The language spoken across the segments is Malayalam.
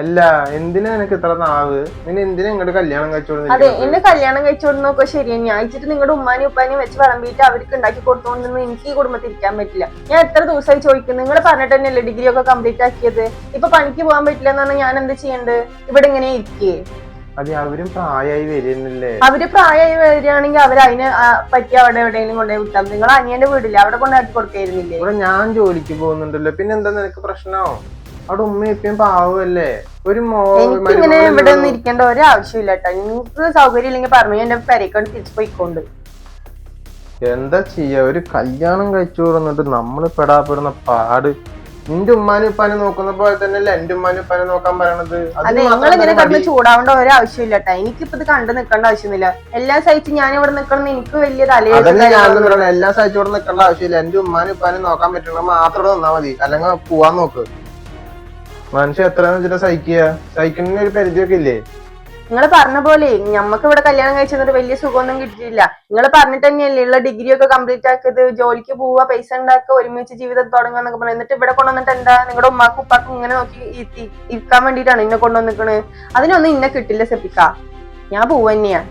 അല്ല എന്തിനാ നിനക്ക് ഇത്ര നാവ്? നിന്നെ എന്തിനാ ഇങ്ങോട്ട് കല്യാണം കഴിച്ചോളൂ അതെ എന്നെ കല്യാണം കഴിച്ചോടുന്നൊക്കെ ശരിയാണ് ഞാൻ അയച്ചിട്ട് നിങ്ങളുടെ ഉമ്മാനും ഉപ്പാനും വെച്ച് വിളമ്പിയിട്ട് അവർക്ക് ഉണ്ടാക്കി കൊടുത്തോണ്ടൊന്നും എനിക്ക് ഈ കുടുംബത്തിൽ ഇരിക്കാൻ പറ്റില്ല. ഞാൻ എത്ര ദിവസമായി ചോദിക്കുന്നു. നിങ്ങൾ പറഞ്ഞിട്ട് തന്നെയല്ലേ ഡിഗ്രി ഒക്കെ കംപ്ലീറ്റ് ആക്കിയത്? ഇപ്പൊ പണിക്ക് പോകാൻ പറ്റില്ല എന്ന് പറഞ്ഞാൽ ഞാൻ എന്ത് ചെയ്യണ്ട്? ഇവിടെ ഇങ്ങനെ ഇരിക്കേ. അതെ അവരും പ്രായമായി വരുന്നില്ലേ അവർ പ്രായമായി വരികയാണെങ്കിൽ അവർ അതിന് പറ്റി അവിടെ എവിടെയെങ്കിലും കൊണ്ടുപോയി വിട്ടാൽ നിങ്ങൾ അനിയന്റെ വീടില്ല? അവിടെ കൊണ്ടാക്കി കൊടുക്കായിരുന്നില്ലേ? ഇവിടെ ഞാൻ ജോലിക്ക് പോകുന്നുണ്ടല്ലോ. പിന്നെന്താ നിനക്ക് പ്രശ്നോ? അവിടെ ഉമ്മയും ഇപ്പയും പാവല്ലേ? ഒരു മോ എനിക്ക് ഇങ്ങനെ മരുമോളല്ലേ ഇവിടെ. ഒന്നും ഇരിക്കേണ്ട ഒരു ആവശ്യമില്ല കേട്ടോ നിങ്ങൾക്ക് സൗകര്യം ഇല്ലെങ്കിൽ പറഞ്ഞു എന്റെ പെരക്കൊണ്ട് തിരിച്ചു പോയിക്കൊണ്ട്. എന്താ ചെയ്യാ? ഒരു കല്യാണം കഴിച്ചു കൊടുന്നിട്ട് നമ്മൾ പെടാപ്പെടുന്ന പാട്. നിന്റെ ഉമ്മാനും ഉപ്പാനും നോക്കുന്ന പോലെ തന്നെയല്ലേ എന്റെ ഉമ്മാനും ഉപ്പാനും നോക്കാൻ പറയണത്? അതെ നിങ്ങൾ ഇങ്ങനെ എന്താ ചൂടാവേണ്ട ഒരു ആവശ്യമില്ല കേട്ടോ എനിക്കിപ്പോ ഇത് കണ്ടു നിൽക്കേണ്ട ആവശ്യമില്ല എല്ലാം സഹിച്ച് ഞാൻ ഇവിടെ നിൽക്കണം എനിക്ക് വലിയ അതന്നെ ഞാൻ തലയിൽ എല്ലാ സൈറ്റും ഇവിടെ നിൽക്കേണ്ട ആവശ്യമില്ല. എന്റെ ഉമ്മാനും ഉപ്പാനും നോക്കാൻ പറ്റണ മാത്രം നിന്നാ മതി. അല്ലെങ്കിൽ പോവാൻ നോക്ക്. മനുഷ്യ എത്രയെന്ന് വെച്ചിട്ട് സഹിക്കുക? സഹിക്കുന്ന ഒരു പരിധിയൊക്കെ ഇല്ലേ നിങ്ങൾ പറഞ്ഞ പോലെ ഞമ്മക്ക് ഇവിടെ കല്യാണം കഴിച്ചൊരു വലിയ സുഖമൊന്നും കിട്ടിയില്ല നിങ്ങൾ പറഞ്ഞിട്ട് തന്നെയല്ലേ ഉള്ള ഡിഗ്രി ഒക്കെ കംപ്ലീറ്റ് ആക്കിയത് ജോലിക്ക് പോവുക പൈസ ഉണ്ടാക്കുക ഒരുമിച്ച് ജീവിതം തുടങ്ങുക എന്നൊക്കെ പറഞ്ഞു. എന്നിട്ട് ഇവിടെ കൊണ്ടുവന്നിട്ട് എന്താ? നിങ്ങളുടെ ഉമ്മാക്കും ഉപ്പാക്കും ഇങ്ങനെ നോക്കി ഇരിക്കാൻ വേണ്ടിയിട്ടാണ് ഇന്നെ കൊണ്ടുവന്നിക്കണ്? അതിനൊന്നും ഇന്നെ കിട്ടില്ല സെപ്പിക്ക. ഞാൻ പോവന്നെയാ.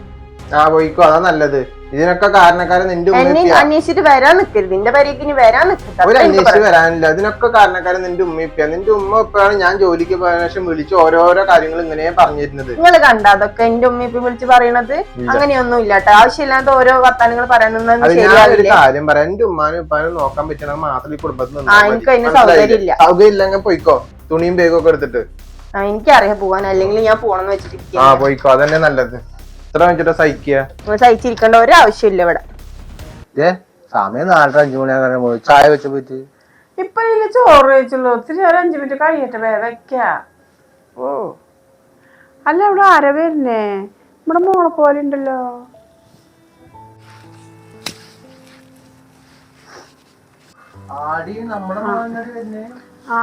ആ പോയിക്കോ. അതാ നല്ലത്. ഇതിനൊക്കെ കാരണക്കാരൻ നിന്റെ എന്നെ ഉമ്മ അന്വേഷിച്ചിട്ട് വരാൻ നിൽക്കരുത് നിന്റെ പരിക്ക് ഇനി വരാൻ നിൽക്കരുത് ഒരു അത്രേ എനിക്ക് അന്വേഷിച്ച് വരാനില്ല. ഇതിനൊക്കെ കാരണക്കാരൻ നിന്റെ ഉമ്മ ഇപ്പ നിന്റെ ഉമ്മ ഇപ്പാണ് ഞാൻ ജോലിക്ക് പോയ ശേഷം വിളിച്ച് ഓരോരോ കാര്യങ്ങൾ ഇങ്ങനെ പറഞ്ഞിരുന്നത്. നിങ്ങൾ കണ്ട? അതൊക്കെ എന്റെ ഉമ്മ ഇപ്പൊ വിളിച്ച് പറയണത്. അങ്ങനെയൊന്നും ഇല്ല കേട്ടോ ആവശ്യമില്ലാത്ത ഓരോ വർത്താനങ്ങൾ പറയാനൊന്നും അത് ഞാനൊരു ശരിയാവില്ല. കാര്യം പറയാം. എന്റെ ഉമ്മാനും ഉപ്പാനും നോക്കാൻ പറ്റണ മാത്രം ഈ കുടുംബത്തിൽ നിന്നാ ആ, മതി. എനിക്ക് അതിന് മനസ്സിലായില്ലേ? സൗകര്യമില്ല. സൗകര്യം ഇല്ലെങ്കിൽ പോയിക്കോ. തുണിയും ബേഗും ഒക്കെ എടുത്തിട്ട്. ആ, എനിക്കറിയാം പോവാൻ. അല്ലെങ്കിൽ ഞാൻ പോണെന്ന് വെച്ചിട്ട് ആ പോയിക്കോ. അതന്നെ നല്ലത്. ഇത്ര വെച്ചിട്ട് സഹിക്കുക സഹിച്ചിരിക്കേണ്ട ഒരു ആവശ്യമില്ല ഇവിടെ. ഏ സമയം നാലര അഞ്ചു മണിയാകാൻ പോയി ചായ വെച്ച് പോയിട്ട്. ഇപ്പൊ ചോറ് കഴിച്ചുള്ളൂ. ഒത്തിരി ഒരു അഞ്ചു മിനിറ്റ് കഴിയട്ടെ വേ വെക്ക. ഓ. അല്ല ഇവിടെ ആരാ വരുന്നേ? നമ്മുടെ മോളെ പോലെ ഉണ്ടല്ലോ. ആ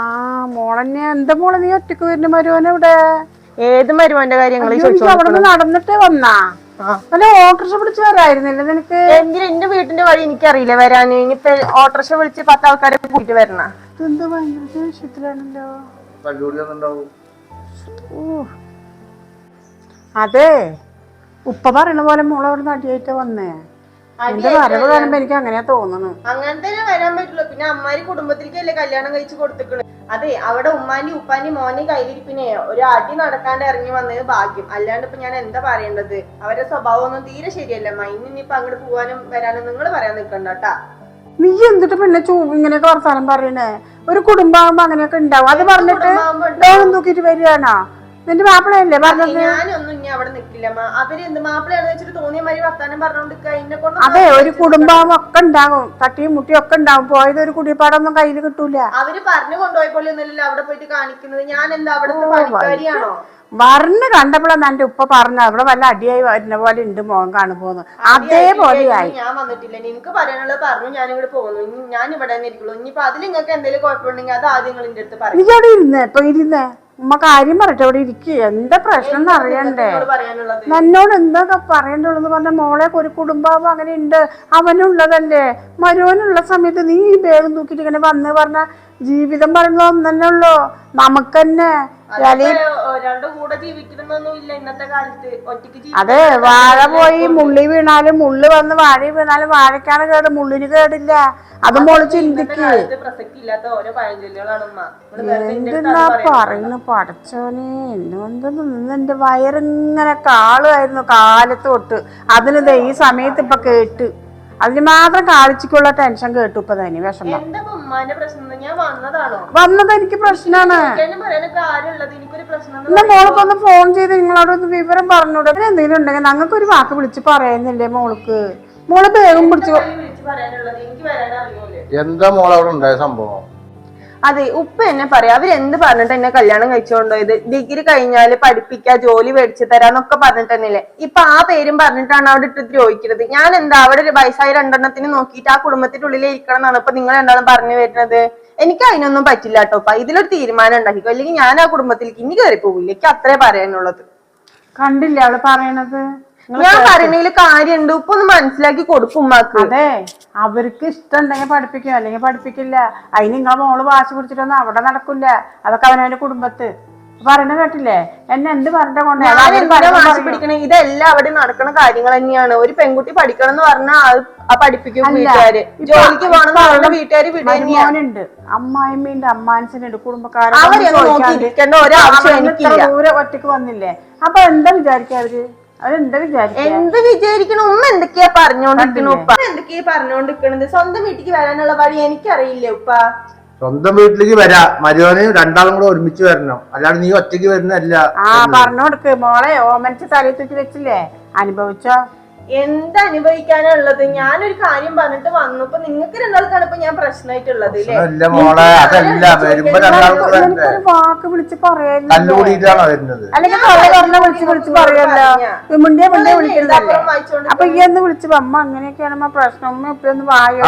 മോളെന്നെ. എന്താ മോളെ നീ ഒറ്റയ്ക്ക് വരുന്ന മരുവനെ ഇവിടെ ഏത് മരുമോന്റെ കാര്യങ്ങൾ അയ്യോ, നീ അവിടെ നിന്ന് നടന്നിട്ട് വന്നാ? അല്ല ഓട്ടോറിക്ഷ വിളിച്ച് വരായിരുന്നില്ല നിനക്ക്? എന്തിനാ എന്റെ വീട്ടിന്റെ വഴി എനിക്കറിയില്ല വരാന്. ഇനിയിപ്പൊ ഓട്ടോറിക്ഷ വിളിച്ച് പത്ത് ആൾക്കാരെ കൂട്ടിട്ട് വരണ. ഇതെന്താ ഭയങ്കര ദേഷ്യത്തിലാണല്ലോ? അതെ. ഉപ്പ പറയണ പോലെ മോളെ അവിടെ നടിയായിട്ട് വന്നേ. എന്റെ വരവ് കാണുമ്പോ എനിക്ക് അങ്ങനെയാ തോന്നുന്നു അങ്ങനെ തന്നെ വരാൻ പറ്റുള്ളൂ പിന്നെ അമ്മാരി കുടുംബത്തിലേക്കല്ലേ കല്യാണം കഴിച്ച് കൊടുത്തിക്കണ്? അതെ അവിടെ ഉമ്മാന്റെ ഉപ്പാന്റെ മോനെ കയ്യിലിരിപ്പിനെ ഒരു അടി നടക്കാണ്ട് ഇറങ്ങി വന്നത് ഭാഗ്യം. അല്ലാണ്ട് ഇപ്പൊ ഞാൻ എന്താ പറയേണ്ടത്? അവരുടെ സ്വഭാവം ഒന്നും തീരെ ശരിയല്ല. മൈനി ഇനിയിപ്പൊ അങ്ങോട്ട് പോവാനും വരാനും നിങ്ങൾ പറയാൻ നിൽക്കണ്ടട്ടാ കേട്ടാ. നീ എന്തിട്ട് പിന്നെ ചൂ ഇങ്ങനെയൊക്കെ വർത്താനം പറയണേ? ഒരു കുടുംബമാകുമ്പോ അങ്ങനെയൊക്കെ ഉണ്ടാവും. അത് പറഞ്ഞിട്ട് ലോകം തൂക്കിട്ട് വരികയാണോ? നിന്റെ മാപ്പിളയല്ലേ? പറഞ്ഞത് ഞാനൊന്നും ഇനി അവിടെ നിക്കില്ല അവർ എന്ത് മാപ്പിളയാണെന്ന് വെച്ചിട്ട് തോന്നിയ മാതിരി വർത്താനം പറഞ്ഞോണ്ട് അതെ ഒരു കുടുംബം ഒക്കെ ഉണ്ടാകും. തട്ടിയും മുട്ടിയും ഒക്കെ ഉണ്ടാകും. പോയത് ഒരു കുടിപ്പാടൊന്നും കയ്യിൽ കിട്ടൂല. അവർ പറഞ്ഞു കൊണ്ടുപോയ പോലെ ഒന്നുമില്ലല്ലോ അവിടെ പോയിട്ട് കാണിക്കുന്നത്. ഞാൻ എന്താ അവിടെ പണിക്കാരിയാണോ? വറിന് കണ്ടപ്പോഴാണ് എന്റെ ഉപ്പ പറഞ്ഞ അവിടെ വല്ല അടിയായി വരുന്ന പോലെ ഉണ്ട് മോൻ കാണുമ്പോന്ന് അതേപോലെയായി. ഞാൻ വന്നിട്ടില്ല. എനിക്ക് പറയാനുള്ളത് പറഞ്ഞു ഞാൻ ഇവിടെ പോകുന്നു ഞാൻ ഇവിടെ ഇരിക്കുള്ളൂ. ഇനിയിപ്പോ അതിൽ നിങ്ങൾക്ക് എന്തെങ്കിലും കുഴപ്പമുണ്ടെങ്കിൽ അത് ആദ്യം നിങ്ങളുടെ അടുത്ത് നീ പറയും. അവിടെ ഇരുന്നേ ഇപ്പൊ ഇരുന്നേ? ഉമ്മ കാര്യം പറയട്ടെ അവിടെ ഇരിക്കുക എന്താ പ്രശ്നം എന്ന് അറിയണ്ടേ? എന്നോട് എന്തൊക്കെ പറയണ്ടുള്ളൂ പറഞ്ഞ മോളെ ഒരു കുടുംബാവും അങ്ങനെ ഉണ്ട്. അവനുള്ളതല്ലേ. മരുവനുള്ള സമയത്ത് നീ ഈ ബേഗം തൂക്കിട്ട് ഇങ്ങനെ വന്ന് പറഞ്ഞ ജീവിതം പറയുന്നത് ഒന്നെ ഉള്ളൂ കാലത്ത്. ഒറ്റയ്ക്ക് അതെ വാഴ പോയി മുള്ളി വീണാലും മുള്ളു വന്ന് വാഴ വീണാലും വാഴക്കാണ് കേട് മുള്ളിന് കേടില്ല. അത് മോൾ ചിന്തിക്ക്. എന്തിന്നാ. പറയുന്നു? പടച്ചോനെ എന്തെന്ന് എന്റെ വയറിങ്ങനെ കാളുമായിരുന്നു കാലത്ത് തൊട്ട്. അതിന് ദേ ഈ സമയത്ത് ഇപ്പൊ കേട്ട്. അതിന് മാത്രം കാളിച്ചിക്കുള്ള ടെൻഷൻ കേട്ടു ഇപ്പൊ തന്നെ വിഷമം. വന്നത് എനിക്ക് പ്രശ്നമാണ് എന്നെ പറയാനൊക്കെ ആരുള്ളത് എനിക്കൊരു പ്രശ്നം എന്ന് എന്നാ മോൾക്ക് ഒന്ന് ഫോൺ ചെയ്ത് നിങ്ങളോട് ഒന്ന് വിവരം പറഞ്ഞൂടെ പിന്നെ എന്തെങ്കിലും ഉണ്ടെങ്കിൽ ഞങ്ങൾക്ക് ഒരു വാക്ക് വിളിച്ച് പറയുന്നില്ലേ മോൾക്ക്? മോൾ വേഗം പിടിച്ചു എന്താ മോളവിടെ ഉണ്ടായ സംഭവം? അതെ ഉപ്പ എന്നെ പറയാ. അവരെന്ത് പറഞ്ഞിട്ട് എന്നെ കല്യാണം കഴിച്ചുകൊണ്ടുപോയത് ഡിഗ്രി കഴിഞ്ഞാൽ പഠിപ്പിക്കാ ജോലി മേടിച്ചു തരാന്നൊക്കെ പറഞ്ഞിട്ട് തന്നെയല്ലേ ഇപ്പൊ ആ പേരും പറഞ്ഞിട്ടാണ് അവിടെ ഇട്ട് ദ്രോഹിക്കുന്നത് ഞാൻ എന്താ അവിടെ ഒരു വയസ്സായ രണ്ടെണ്ണത്തിന് നോക്കിയിട്ട് ആ കുടുംബത്തിന്റെ ഉള്ളിൽ ഇരിക്കണം എന്നാണ് ഇപ്പൊ നിങ്ങൾ എന്താണ് പറഞ്ഞു വരുന്നത്? എനിക്ക് അതിനൊന്നും പറ്റില്ല കേട്ടോ അപ്പൊ ഇതിലൊരു തീരുമാനം ഉണ്ടാക്കിക്കോ. അല്ലെങ്കിൽ ഞാൻ ആ കുടുംബത്തിലേക്ക് ഇനി കയറി പോകില്ല എനിക്ക് അത്രേ പറയാനുള്ളത്. കണ്ടില്ല അവൾ പറയണത്. ഞാൻ പറയണേൽ കാര്യണ്ട്. ഉപ്പ ഒന്ന് മനസ്സിലാക്കി കൊടുക്കും ഉമ്മാക്ക്. അതെ. അവർക്ക് ഇഷ്ടം ഉണ്ടെങ്കിൽ പഠിപ്പിക്കും. അല്ലെങ്കിൽ പഠിപ്പിക്കില്ല. അതിന് നിങ്ങളെ മോൾ വാശി പിടിച്ചിട്ടൊന്നും അവിടെ നടക്കില്ല. അതൊക്കെ അവനവന്റെ കുടുംബത്ത്. പറയണ കേട്ടില്ലേ? എന്നെ എന്ത് പറഞ്ഞ കൊണ്ട്? ഞാൻ എന്തിനാ വാശി പിടിക്കണേ? ഇതെല്ലാം അവിടെ നടക്കുന്ന കാര്യങ്ങൾ തന്നെയാണ്. ഒരു പെൺകുട്ടി പഠിക്കണം എന്ന് പറഞ്ഞാൽ ആ പഠിപ്പിക്കും വീട്ടുകാര്. ഇപ്പൊ- ജോലിക്ക് പോകണം അവരുടെ ഇപ്പൊ വീട്ടുകാര് വിടുന്നുണ്ട് അമ്മായിമ്മയുണ്ട് അമ്മാനുണ്ട് കുടുംബക്കാരെ ഒരാവശ്യം ദൂരെ ഒറ്റയ്ക്ക് വന്നില്ലേ? അപ്പൊ എന്താ വിചാരിക്കുക അവർ? എന്ത് വിചാരിക്കണോ? ഉമ്മ എന്തൊക്കെയാ പറഞ്ഞോണ്ടിരിക്കണു ഉപ്പ? എന്തൊക്കെയാ പറഞ്ഞോണ്ടിരിക്കണത്? സ്വന്തം വീട്ടിലേക്ക് വരാനുള്ള വഴി എനിക്കറിയില്ല ഉപ്പ. സ്വന്തം വീട്ടിലേക്ക് വരാ. മരുവനെയും രണ്ടാളും കൂടെ ഒരുമിച്ച് വരണം. അല്ലാണ്ട് നീ ഒറ്റയ്ക്ക് വരുന്നല്ല ആ പറഞ്ഞു കൊടുക്ക് മോളെ ഓമനിച്ച് തലയിൽ തൂക്കി വെച്ചില്ലേ? അനുഭവിച്ചോ? എന്ത് അനുഭവിക്കാനുള്ളത്? ഞാനൊരു കാര്യം പറഞ്ഞിട്ട് വന്നപ്പോ നിങ്ങൾക്ക് രണ്ടാൾക്കാണ് ഇപ്പൊ ഞാൻ പ്രശ്നമായിട്ടുള്ളത് വാക്ക് വിളിച്ച് വായിച്ചോണ്ട് അപ്പൊ ഈ ഒന്ന് വിളിച്ച് അമ്മ അങ്ങനെയൊക്കെയാണ് അമ്മ പ്രശ്നം. ഉമ്മ ഇപ്പൊ ഒന്ന് വായോ?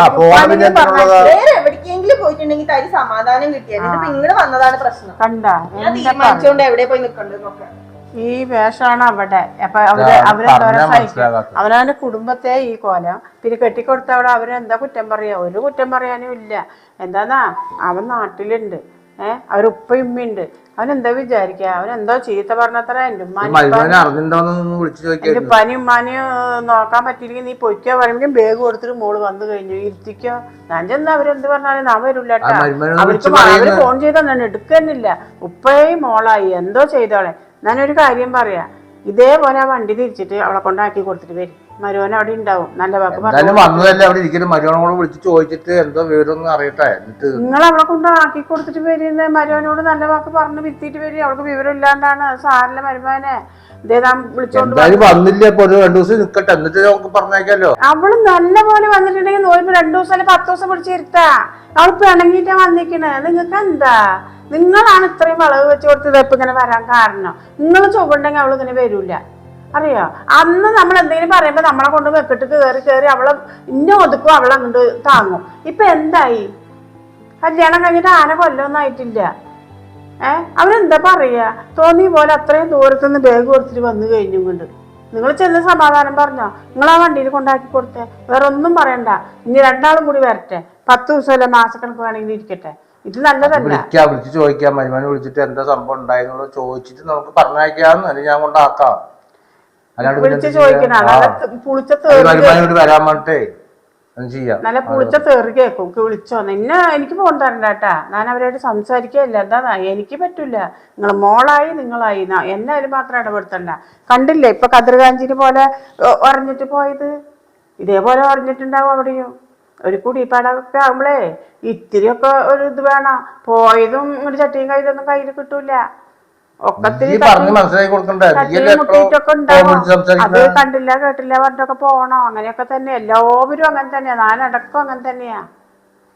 എവിടേക്കെങ്കിലും പോയിട്ടുണ്ടെങ്കിൽ തരി സമാധാനം കിട്ടിയാൽ ഇതിപ്പോ ഇങ്ങോട്ട് വന്നതാണ് പ്രശ്നം. കണ്ടാ? ഞാൻ തീരുമാനിച്ചോണ്ട് എവിടെ പോയി നിക്കണ്ട് നോക്കാം ഈ വേഷമാണ് അവിടെ. അപ്പൊ അവർ അവരെന്താ അവനവന്റെ കുടുംബത്തെ ഈ കോലം. പിന്നെ കെട്ടിക്കൊടുത്ത അവിടെ അവരെന്താ കുറ്റം പറയാ? ഒരു കുറ്റം പറയാനും ഇല്ല. എന്താന്നാ? അവൻ നാട്ടിലുണ്ട്. ഏഹ് അവരുപ്പയും ഉമ്മയുണ്ട്. അവൻ എന്താ വിചാരിക്കുക അവൻ എന്തോ ചീത്ത പറഞ്ഞത്ര. എന്റെ ഉമ്മാനെ ഉപ്പാനും ഉമ്മാനെയും നോക്കാൻ പറ്റിയില്ലെങ്കിൽ നീ പൊയ്ക്കോ. പറയുമ്പോൾ ബേഗ് കൊടുത്തിട്ട് മോൾ വന്നു കഴിഞ്ഞു. ഇരുത്തിക്കോ. ഞാൻ ചെന്ന് അവരെന്ത് പറഞ്ഞാലും നാം വരില്ല അവർക്ക് അവർ ഫോൺ ചെയ്താൽ ഞാൻ എടുക്കുന്നില്ല. ഉപ്പയും മോളായി. എന്തോ ചെയ്തോളെ. ഞാനൊരു കാര്യം പറയാ. ഇതേപോലെ ആ വണ്ടി തിരിച്ചിട്ട് അവളെ കൊണ്ടാക്കി കൊടുത്തിട്ട് വരും. മരുവൻ അവിടെ ഉണ്ടാവും. നല്ല വാക്ക് പറഞ്ഞു എന്തായാലും വന്നതല്ലേ അവിടെ വിളിച്ച് ചോദിച്ചിട്ട് എന്തോ വിവരം അറിയട്ടെ. എന്നിട്ട് നിങ്ങൾ അവളെ കൊണ്ട് ആക്കി കൊടുത്തിട്ട് വരുന്ന മരുവനോട് നല്ല വാക്ക് പറഞ്ഞ് വിത്തിയിട്ട് വരും. അവൾക്ക് വിവരം ഇല്ലാണ്ടാണ് സാറിലെ മരുമാനെ എന്തായാലും വന്നില്ല ഇപ്പൊ ഒരു രണ്ടു ദിവസം നിക്കട്ടെ. എന്നിട്ട് നമുക്ക് പറഞ്ഞേക്കാലോ. അവൾ നല്ല പോലെ വന്നിട്ടുണ്ടെങ്കിൽ രണ്ടു ദിവസം അല്ലെ പത്ത് ദിവസം പിടിച്ചിരുത്താ അവൾ പിണങ്ങിട്ടാ വന്നിക്കണേ നിങ്ങൾക്ക് എന്താ? നിങ്ങളാണ് ഇത്രയും വളവ് വെച്ച് കൊടുത്തത് ഇപ്പൊ ഇങ്ങനെ വരാൻ കാരണം. നിങ്ങൾ ചുവണ്ടെങ്കിൽ അവൾ ഇങ്ങനെ വരൂല. അറിയോ? അന്ന് നമ്മൾ എന്തെങ്കിലും പറയുമ്പോ നമ്മളെ കൊണ്ട് വെക്കിട്ട് കയറി കയറി അവളെ ഇന്ന ഒതുക്കും അവളെ അങ്ങോട്ട് താങ്ങും. ഇപ്പൊ എന്തായി? കല്യാണം കഴിഞ്ഞിട്ട് ആന കൊല്ലമൊന്നും ആയിട്ടില്ല. ഏ? അവരെന്താ പറയാ? തോന്നിയ പോലെ അത്രയും ദൂരത്തുനിന്ന് ബാഗ് കൊടുത്തിട്ട് വന്നു കഴിഞ്ഞു കൊണ്ട് നിങ്ങൾ ചെന്ന് സമാധാനം പറഞ്ഞോ. നിങ്ങൾ ആ വണ്ടിയിൽ കൊണ്ടാക്കി കൊടുത്തേ. വേറെ ഒന്നും പറയണ്ട. ഇനി രണ്ടാളും കൂടി വരട്ടെ. പത്ത് ദിവസമല്ല മാസക്കണക്ക് വേണമെങ്കിൽ ഇരിക്കട്ടെ. ഇത് നല്ലതല്ല. വിളിക്കാം വിളിച്ച് ചോദിക്കാം. മരുമാനെ വിളിച്ചിട്ട് എന്താ സംഭവം ഉണ്ടായെന്നുള്ളത് ചോദിച്ചിട്ട് നമുക്ക് പറഞ്ഞയക്കാന്ന് അല്ലെങ്കിൽ ഞാൻ കൊണ്ടാക്കാം. അല്ലാണ്ട് വിളിച്ച് ചോദിക്കണം. ചെയ്യാ? നല്ല ആ. ത- പുളിച്ച അത് മരുമാനോട് വരാൻ പറഞ്ഞിട്ടേ. നല്ല പുളിച്ച തെറി കേൾക്കും വിളിച്ചോ. നിന്നെ എനിക്ക് ഫോൺ തരണ്ടാട്ടാ. ഞാൻ അവരോട് സംസാരിക്കല്ല എന്താ എനിക്ക് പറ്റൂല. നിങ്ങൾ മോളായി നിങ്ങളായി. എന്നെ അതിൽ മാത്രം ഇടപെടുത്തണ്ട. കണ്ടില്ലേ? ഇപ്പൊ കതിർകാഞ്ചിന് പോലെ ഉറഞ്ഞിട്ട് പോയത്? ഇതേപോലെ ഉറഞ്ഞിട്ടുണ്ടാവും അവിടെയും. ഒരു കുടിപ്പാടൊക്കെ ആകുമ്പളേ ഇത്തിരിയൊക്കെ ഒരു ഇത് വേണം. പോയതും ഒരു ചട്ടിയും കയ്യിലൊന്നും കയ്യിൽ കിട്ടൂല. അത് കണ്ടില്ല കേട്ടില്ല പറഞ്ഞൊക്കെ പോണോ? അങ്ങനെയൊക്കെ തന്നെ. എല്ലാവരും അങ്ങനെ തന്നെയാ. ഞാനടക്കം അങ്ങനെ തന്നെയാ.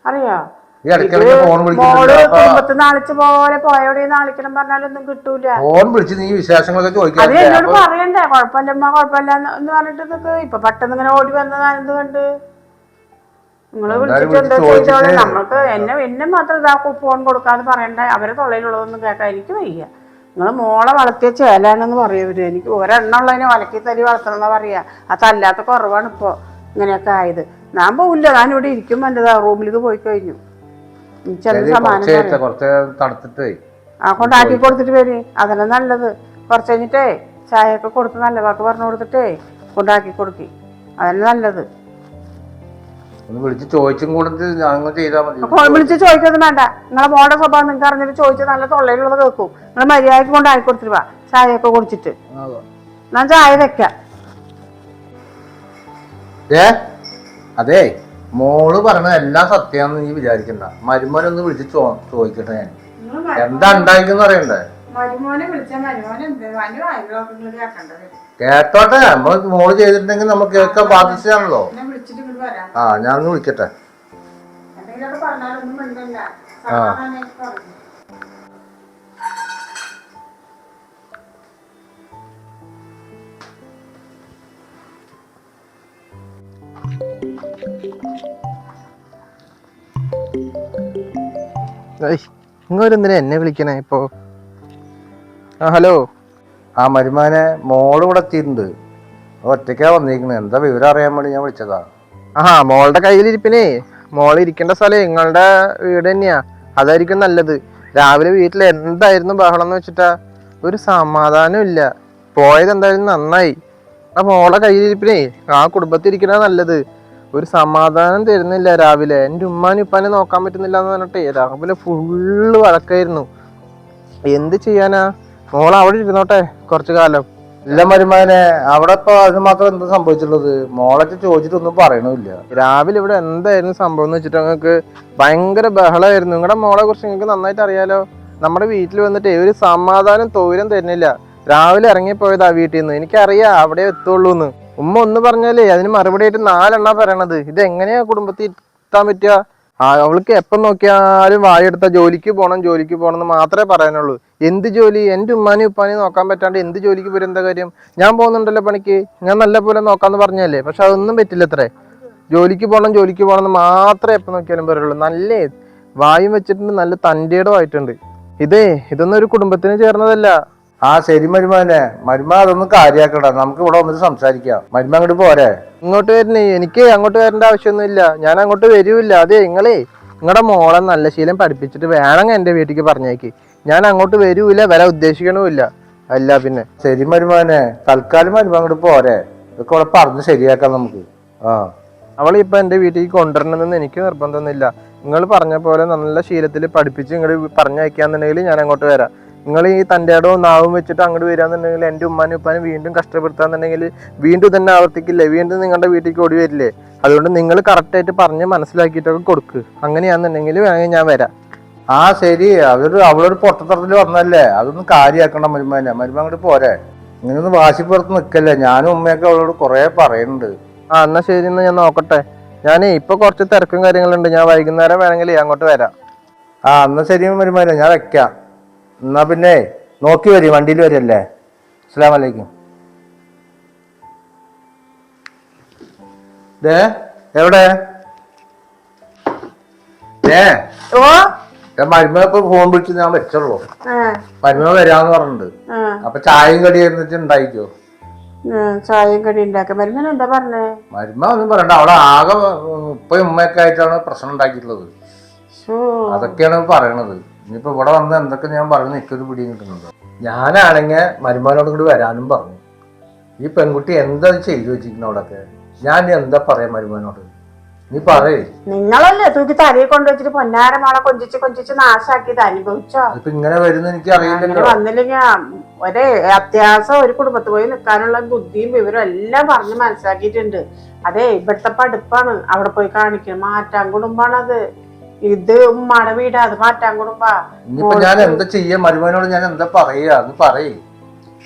അറിയോ? ഫോൺ മോൾ വിളിക്കുന്നുണ്ട് അപ്പൊ കുടുംബത്തിൽ നാളിച്ച് പോലെ പോയവിടെ നാളിക്കണം പറഞ്ഞാലൊന്നും കിട്ടൂല. ഫോൺ വിളിച്ച് നീ വിശേഷങ്ങളൊക്കെ അത് ചോദിക്കാറില്ലേ എന്നോട് പറയണ്ടേ? കുഴപ്പമില്ല അമ്മ കുഴപ്പമില്ല എന്ന് പറഞ്ഞിട്ട് നിക്ക്. ഇപ്പൊ പെട്ടെന്ന് ഇങ്ങനെ ഓടി വന്നത് ഞാനെന്ത് കണ്ട്? നിങ്ങൾ നമ്മൾക്ക് എന്നെ എന്നെ മാത്രം ഇതാ ഫോൺ കൊടുക്കാന്ന് പറയണ്ട? അവരെ തൊള്ളയിലുള്ളതൊന്നും കേൾക്കാൻ എനിക്ക് വയ്യ. നിങ്ങൾ മോളെ വളർത്തിയ ചേലാണെന്ന് പറയവര് എനിക്ക് ഒരെണ്ണം ഉള്ളതിനെ വലക്കി തല്ലി വളർത്തണം എന്നാ പറയാ അതല്ലാത്ത കുറവാണ് ഇപ്പൊ ഇങ്ങനെയൊക്കെ ആയത്. ഞാൻ പോവില്ല ഞാൻ ഇവിടെ ഇരിക്കും എന്റെ റൂമിലേക്ക് പോയി കഴിഞ്ഞു. ആ കൊണ്ടാക്കി കൊടുത്തിട്ട് വരി. അതന്നെ നല്ലത്. കുറച്ച് കഴിഞ്ഞിട്ടേ ചായയൊക്കെ കൊടുത്ത് നല്ല വാക്ക് പറഞ്ഞു കൊടുത്തിട്ടേ കൊണ്ടാക്കി കൊടുക്കി. അതന്നെ നല്ലത്. ഒന്ന് വിളിച്ച് ചോദിച്ചും കൂടെ ഞങ്ങൾ ചെയ്താൽ മതി. അപ്പോൾ വിളിച്ച് ചോദിച്ചത് വേണ്ട. നിങ്ങളെ മോളുടെ സ്വഭാവം നിങ്ങൾക്ക് അറിഞ്ഞിട്ട് ചോദിച്ചാൽ നല്ല തൊള്ളയിലുള്ളത് കേൾക്കും. നിങ്ങൾ മര്യാദയ്ക്ക് കൊണ്ടാക്കി കൊടുത്തിട്ട് വാ. ചായയൊക്കെ കുടിച്ചിട്ട്. ഞാൻ ചായ വെക്കാം. ഏ അതെ മോൾ പറഞ്ഞ എല്ലാം സത്യാന്ന് നീ വിചാരിക്കണ്ട. മരുമോനൊന്ന് വിളിച്ച് ചോ ചോദിക്കട്ടെ ഞാൻ. എന്താ ഉണ്ടായിക്കെന്ന് അറിയണ്ടേ? കേട്ടോട്ടെ നമ്മൾ മോൾ ചെയ്തിട്ടുണ്ടെങ്കിൽ നമുക്ക് കേൾക്കാൻ ബാധിച്ചതാണല്ലോ ആ ഞാൻ ഒന്ന് വിളിക്കട്ടെ. ആ. സമാധാനമായിട്ട് എന്നെ വിളിക്കണേ ഇപ്പോ? ആ ഹലോ. ആ മരുമാനെ മോൾ ഇവിടെ എത്തിയിട്ടുണ്ട്. ഒറ്റയ്ക്കാ വന്നിരിക്കണേ എന്താ വിവരം അറിയാൻ വേണ്ടി ഞാൻ വിളിച്ചതാ? ആഹാ മോളുടെ കയ്യിലിരിപ്പിനേ. മോൾ ഇരിക്കേണ്ട സ്ഥലം നിങ്ങളുടെ വീട് തന്നെയാ. അതായിരിക്കും നല്ലത്. രാവിലെ വീട്ടിൽ എന്തായിരുന്നു ബഹളം എന്ന് വെച്ചിട്ടാ? ഒരു സമാധാനം ഇല്ല. പോയത് എന്തായാലും നന്നായി. ആ മോളെ കയ്യിലിരിപ്പിനെ ആ കുടുംബത്തിൽ ഇരിക്കണ നല്ലത്. ഒരു സമാധാനം തരുന്നില്ല രാവിലെ. എന്റെ ഉമ്മാനും ഉപ്പാനെ നോക്കാൻ പറ്റുന്നില്ല എന്ന് പറഞ്ഞിട്ടേ രാവിലെ ഫുള്ള് വഴക്കായിരുന്നു. എന്ത് ചെയ്യാനാ? മോൾ അവിടെ ഇരുന്നോട്ടെ കുറച്ചു കാലം. ഇല്ല മരുമാനെ അവിടെ ഇപ്പൊ അതിന് മാത്രം എന്താ സംഭവിച്ചുള്ളത് മോളൊക്കെ ചോദിച്ചിട്ടൊന്നും പറയണില്ല രാവിലെ ഇവിടെ എന്തായിരുന്നു സംഭവം എന്ന് വെച്ചിട്ട് നിങ്ങൾക്ക് ഭയങ്കര ബഹളമായിരുന്നു നിങ്ങളുടെ മോളെ കുറിച്ച് നിങ്ങൾക്ക് നന്നായിട്ട് അറിയാലോ? നമ്മുടെ വീട്ടിൽ വന്നിട്ട് ഒരു സമാധാനം തോരം തരുന്നില്ല. രാവിലെ ഇറങ്ങിപ്പോയതാ വീട്ടിൽ നിന്ന് എനിക്കറിയാം അവിടെ എത്തുള്ളൂ എന്ന് ഉമ്മ ഒന്ന് പറഞ്ഞാലേ അതിന് മറുപടി ആയിട്ട് നാലെണ്ണ പറയണത്. ഇത് എങ്ങനെയാ കുടുംബത്തിൽ എത്താൻ പറ്റുക? ആ അവൾക്ക് എപ്പം നോക്കിയാലും വായെടുത്ത ജോലിക്ക് പോകണം ജോലിക്ക് പോകണം എന്ന് മാത്രമേ പറയാനുള്ളൂ. എന്ത് ജോലി? എന്റെ ഉമ്മാനും ഉപ്പാനെയും നോക്കാൻ പറ്റാണ്ട് എന്ത് ജോലിക്ക് വരും എന്താ കാര്യം? ഞാൻ പോകുന്നുണ്ടല്ലോ പണിക്ക്. ഞാൻ നല്ല പോലെ നോക്കാന്ന് പറഞ്ഞല്ലേ പക്ഷെ അതൊന്നും പറ്റില്ല അത്രേ ജോലിക്ക് പോകണം ജോലിക്ക് പോകണം എന്ന് മാത്രമേ എപ്പം നോക്കിയാലും പറയുള്ളൂ. നല്ല വായും വെച്ചിട്ടുണ്ട് നല്ല തന്റെയിടം ആയിട്ടുണ്ട്. ഇതേ ഇതൊന്നും ഒരു കുടുംബത്തിന് ചേർന്നതല്ല. ആ ശരി മരുമാനെ മരുമ അതൊന്നും കാര്യാക്കണ്ട. നമുക്ക് ഇവിടെ വന്നിട്ട് സംസാരിക്കാം. മരുമ അങ്ങോട്ട് പോരെ. ഇങ്ങോട്ട് വരണേ എനിക്ക് അങ്ങോട്ട് വരേണ്ട ആവശ്യമൊന്നുമില്ല. ഞാൻ അങ്ങോട്ട് വരൂല്ല അതെ നിങ്ങളേ നിങ്ങളുടെ മോളെ നല്ല ശീലം പഠിപ്പിച്ചിട്ട് വേണമെങ്കിൽ എന്റെ വീട്ടിലേക്ക് പറഞ്ഞേക്ക്. ഞാൻ അങ്ങോട്ട് വരൂല വരാൻ ഉദ്ദേശിക്കണമില്ല അല്ല പിന്നെ. ശരി മരുമാനെ തൽക്കാലം മരുമ അങ്ങോട്ട് പോരെ. ഇതൊക്കെ ഇവിടെ പറഞ്ഞ് ശരിയാക്കാം നമുക്ക്. ആ. അവളിപ്പോൾ എന്റെ വീട്ടിലേക്ക് കൊണ്ടുവരണമെന്ന് എനിക്ക് നിർബന്ധമൊന്നുമില്ല. നിങ്ങൾ പറഞ്ഞ പോലെ നല്ല ശീലത്തിൽ പഠിപ്പിച്ച് നിങ്ങൾ പറഞ്ഞയക്കാന്നുണ്ടെങ്കിൽ ഞാൻ അങ്ങോട്ട് വരാം. നിങ്ങൾ ഈ തന്റെ ഇടവും നാവും വെച്ചിട്ട് അങ്ങോട്ട് വരികയെന്നുണ്ടെങ്കിൽ എന്റെ ഉമ്മാനും ഉപ്പാനും വീണ്ടും കഷ്ടപ്പെടുത്താന്നുണ്ടെങ്കിൽ വീണ്ടും തന്നെ ആവർത്തിക്കില്ലേ? വീണ്ടും നിങ്ങളുടെ വീട്ടിലേക്ക് ഓടി വരില്ലേ? അതുകൊണ്ട് നിങ്ങൾ കറക്റ്റായിട്ട് പറഞ്ഞ് മനസ്സിലാക്കിയിട്ടൊക്കെ കൊടുക്ക്. അങ്ങനെയാണെന്നുണ്ടെങ്കിൽ വേണമെങ്കിൽ ഞാൻ വരാം. ആ ശരി. അവർ അവളൊരു പൊട്ടത്തറത്തിൽ വന്നല്ലേ അതൊന്നും കാര്യമാക്കണം മരുമാനെ മരുമ അങ്ങോട്ട് പോരെ. ഇങ്ങനെയൊന്നും വാശിപ്പുറത്ത് നിൽക്കല്ലേ ഞാനും ഉമ്മയൊക്കെ അവളോട് കുറേ പറയുന്നുണ്ട്. ആ എന്നാൽ ശരി. എന്നാൽ ഞാൻ നോക്കട്ടെ. ഞാൻ ഇപ്പൊ കുറച്ച് തിരക്കും കാര്യങ്ങളുണ്ട്. ഞാൻ വൈകുന്നേരം വേണമെങ്കിൽ അങ്ങോട്ട് വരാം. ആ എന്നാ ശരി മരുമാനെ ഞാൻ വെക്കാം. എന്നാ പിന്നെ നോക്കി വരും വണ്ടിയിൽ വരല്ലേ അസ്സാം വലൈക്കും ദേ എവിടെ? ഏ ഓ മരുമ ഇപ്പൊ ഫോൺ വിളിച്ച് ഞാൻ വെച്ചുള്ളൂ ആ, മരുമ വരാന്ന് പറഞ്ഞിട്ടുണ്ട്. അപ്പൊ ചായയും കടി എന്നിട്ട് ഉണ്ടായിക്കോ ചായയും കടി ഉണ്ടാക്കാം. എന്താ പറഞ്ഞേ? മരുമ ഒന്നും പറയണ്ട. അവിടെ ആകെ ഉപ്പയും ഉമ്മയൊക്കെ ആയിട്ടാണ് പ്രശ്നം ഉണ്ടാക്കിയിട്ടുള്ളത്. അതൊക്കെയാണ് പറയണത്. ഇനിയിപ്പോ ഇവിടെ വന്ന് എന്തൊക്കെ ഞാൻ പറഞ്ഞു എനിക്കൊരു പിടിയും കിട്ടുന്നത് ഞാനാണെങ്കിൽ മരുമാനോട് കൂടി വരാനും പറഞ്ഞു. ഈ പെൺകുട്ടി എന്താ ചെയ്തു വെച്ചിരിക്കുന്ന അവിടെയൊക്കെ ഞാൻ എന്താ പറയാ മരുമാനോട് നീ പറയേ. നിങ്ങളല്ലേ തൂക്കി തലയിൽ കൊണ്ടുവച്ചിട്ട് പൊന്നാര മോളെ കൊഞ്ചിച്ച് കൊഞ്ചിച്ച് നാശാക്കിയത്? അനുഭവിച്ചോ? ഇപ്പൊ ഇങ്ങനെ വരുന്ന എനിക്ക് അറിയില്ലല്ലോ. വന്നില്ലെങ്കിൽ ഒരേ അത്യാവശ്യം ഒരു കുടുംബത്ത് പോയി നിൽക്കാനുള്ള ബുദ്ധിയും വിവരവും എല്ലാം പറഞ്ഞ് മനസ്സിലാക്കിയിട്ടുണ്ട്. അതെ ഇവിടുത്തെ പഠിപ്പാണ്. അവിടെ പോയി കാണിക്കുന്നത് മാറ്റാൻ കുടുംബാണ് അത് ഇത് ഉമ്മാടെ വീടാ അത് മാറ്റാൻ കുടുംബാ ഇനിയിപ്പോ ഞാൻ എന്താ ചെയ്യാ? മരുമാനോട് ഞാൻ എന്താ പറയാ പറയേ.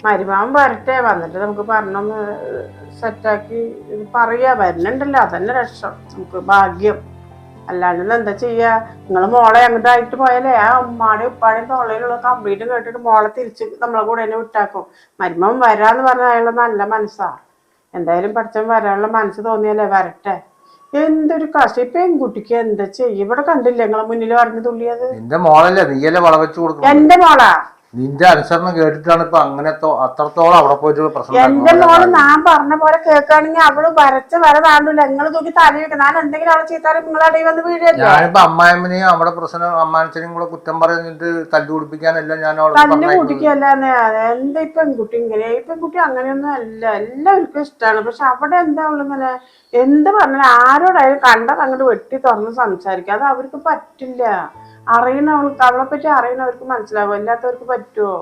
മരുമാൻ വരട്ടെ. വന്നിട്ട് നമുക്ക് പറഞ്ഞൊന്ന് സെറ്റാക്കി പറയാ. വരുന്നുണ്ടല്ലോ. അതന്നെ രക്ഷം നമുക്ക് ഭാഗ്യം. അല്ലാണ്ട് എന്താ ചെയ്യാ? നിങ്ങൾ മോളെ അങ്ങോട്ട് ആയിട്ട് പോയാലേ ആ ഉമ്മാടെ ഉപ്പാടെയും തൊള്ളയിലുള്ള കംപ്ലീറ്റ് കേട്ടിട്ട് മോളെ തിരിച്ച് നമ്മളെ കൂടെ തന്നെ വിട്ടാക്കും. മരുമാൻ വരാന്ന് പറഞ്ഞ അയാളുടെ നല്ല മനസ്സാ. എന്തായാലും പഠിച്ചവൻ വരാനുള്ള മനസ്സ് തോന്നിയല്ലേ വരട്ടെ. എന്തൊരു കഷ്ടം ഇപ്പൊ പെൺകുട്ടിക്ക് എന്താ ചെയ്യ? ഇവിടെ കണ്ടില്ലേ നിങ്ങളെ മുന്നിൽ പറഞ്ഞു തുള്ളിയത്? നിന്റെ മോളല്ലേ നീയല്ലേ വളവെച്ചു കൊടുക്കും എന്റെ മോളാ? നിന്റെ അനുസരണം കേട്ടിട്ടാണ് ഇപ്പൊ അങ്ങനെ അത്രത്തോളം അവിടെ പോയിട്ട് പ്രശ്നം എന്റെ. മോൾ ഞാൻ പറഞ്ഞ പോലെ കേൾക്കുകയാണെങ്കിൽ അവൾ വരച്ച വര താണ്ടില്ല നിങ്ങൾ തൂക്കി തല വെക്കും ഞാൻ എന്തെങ്കിലും അവളെ ചെയ്താലും നിങ്ങളടി വന്ന് വീഴല്ലേ ഞാനിപ്പോ അമ്മായമ്മനെയും അവിടെ പ്രശ്നം അമ്മാനച്ചനെയും കൂടെ കുറ്റം പറഞ്ഞിട്ട് തല്ലു കുടിപ്പിക്കാനല്ല ഞാൻ തല്ലു കൂട്ടിക്കല്ലാന്ന് എന്താ ഈ പെൺകുട്ടി ഇങ്ങനെ. ഈ പെൺകുട്ടി അങ്ങനെയൊന്നും അല്ല. എല്ലാവർക്കും ഇഷ്ടമാണ് പക്ഷെ അവിടെ എന്താ ഉള്ളതെന്നല്ല എന്ത് പറഞ്ഞാലും ആരോടായാലും കണ്ടത് അങ്ങോട്ട് വെട്ടി തുറന്ന് സംസാരിക്കുക അത് അവർക്ക് പറ്റില്ല. അറിയണവൾക്ക് അവളെ പറ്റി അറിയണവർക്ക് മനസ്സിലാവും? ഇല്ലാത്തവർക്ക് പറ്റുമോ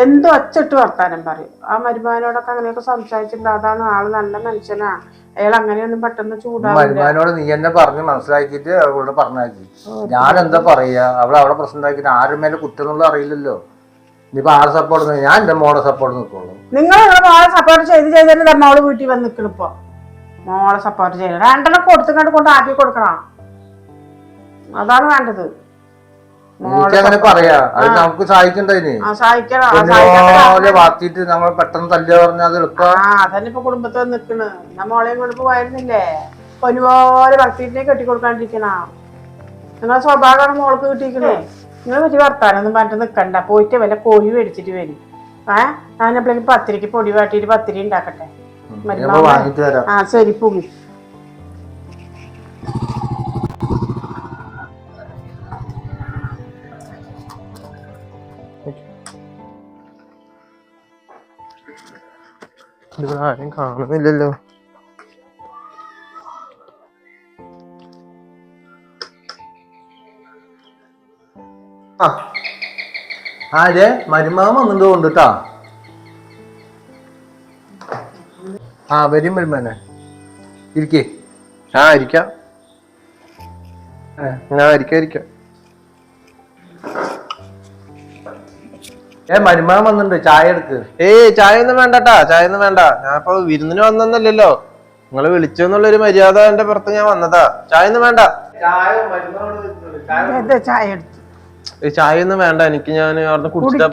എന്തോ ഒച്ചിട്ട് വർത്താനം പറയും. ആ മരുമാനോടൊക്കെ അങ്ങനെയൊക്കെ സംസാരിച്ചിട്ടുണ്ട്. അതാണ് ആൾ നല്ല മനുഷ്യനാ. അയാൾ അങ്ങനെയൊന്നും പെട്ടെന്ന് മരുമാനോട് നീ എന്നെ പറഞ്ഞ് മനസ്സിലാക്കിയിട്ട് അവളോട് പറഞ്ഞാക്കി ഞാൻ എന്താ പറയാ? അവളെ അവളെ പ്രശ്നം ഉണ്ടാക്കിയിട്ട് ആരും മേലെ കുറ്റം എന്നുള്ളത് അറിയില്ലല്ലോ. ഇനിയിപ്പോ സപ്പോർട്ട് ഞാൻ എന്റെ മോളെ സപ്പോർട്ട് നിൽക്കുള്ളൂ നിങ്ങൾ മോളെ സപ്പോർട്ട് ചെയ്ത് ചെയ്തിട്ട് മോൾ വീട്ടിൽ വന്ന് നിൽക്കണം ഇപ്പൊ. മോളെ സപ്പോർട്ട് ചെയ്യണം. രണ്ടെണ്ണം കൊടുത്തുകൊണ്ട് കൊണ്ട് ആക്കി കൊടുക്കണം. അതാണ് വേണ്ടത്. അങ്ങനെ പറയാ. അത് നമുക്ക് നമ്മൾ പെട്ടെന്ന് പറഞ്ഞാൽ അത് എളുപ്പം. അതന്നെ ഇപ്പൊ കുടുംബത്തിൽ നിക്കണ്. നമ്മളെ കൊണ്ട് പോയിരുന്നില്ലേ ഒരുപോലെ ഭക്തിനെ കെട്ടിക്കൊടുക്കാണ്ടിരിക്കണ. നിങ്ങളെ സ്വഭാവമാണ് മോൾക്ക് കിട്ടിയിരിക്കണേ. നിങ്ങൾ പറ്റി വർത്താനൊന്നും പറഞ്ഞിട്ട് നിക്കണ്ട. പോയിട്ട് വല്ല കോഴി മേടിച്ചിട്ട് വരും. ഏ? ഞാൻ എപ്പോഴേക്കും പത്തിരിക്ക് പൊടി വാട്ടിയിട്ട് പത്തിരി ഉണ്ടാക്കട്ടെ. ആ ശരി പുളി ഇവിടെ ആരും കാണുന്നില്ലല്ലോ. ആ. ആരെ മരുമാൻ വന്നിട്ട് കൊണ്ടിട്ടാ ആ വരും മരുമാനെ ഇരിക്കേ. ആ ഇരിക്കാം. ആ ഇരിക്കാം ഇരിക്കാം. ഏ മരുമകൻ വന്നിട്ടുണ്ട്. ചായ എടുക്ക്. ഏയ് ചായ ഒന്നും വേണ്ടട്ടാ ചായ ഒന്നും വേണ്ട. ഞാൻ ഇപ്പൊ വിരുന്നിന് വന്നല്ലോ നിങ്ങൾ വിളിച്ചെന്നുള്ളൊരു മര്യാദ എന്റെ പുറത്ത് ഞാൻ വന്നതാ. ചായ ഒന്നും വേണ്ട ചായ എടുത്തു. ഒന്നും വേണ്ട. എനിക്ക് ഞാൻ അവിടുന്ന് കുടിച്ചാ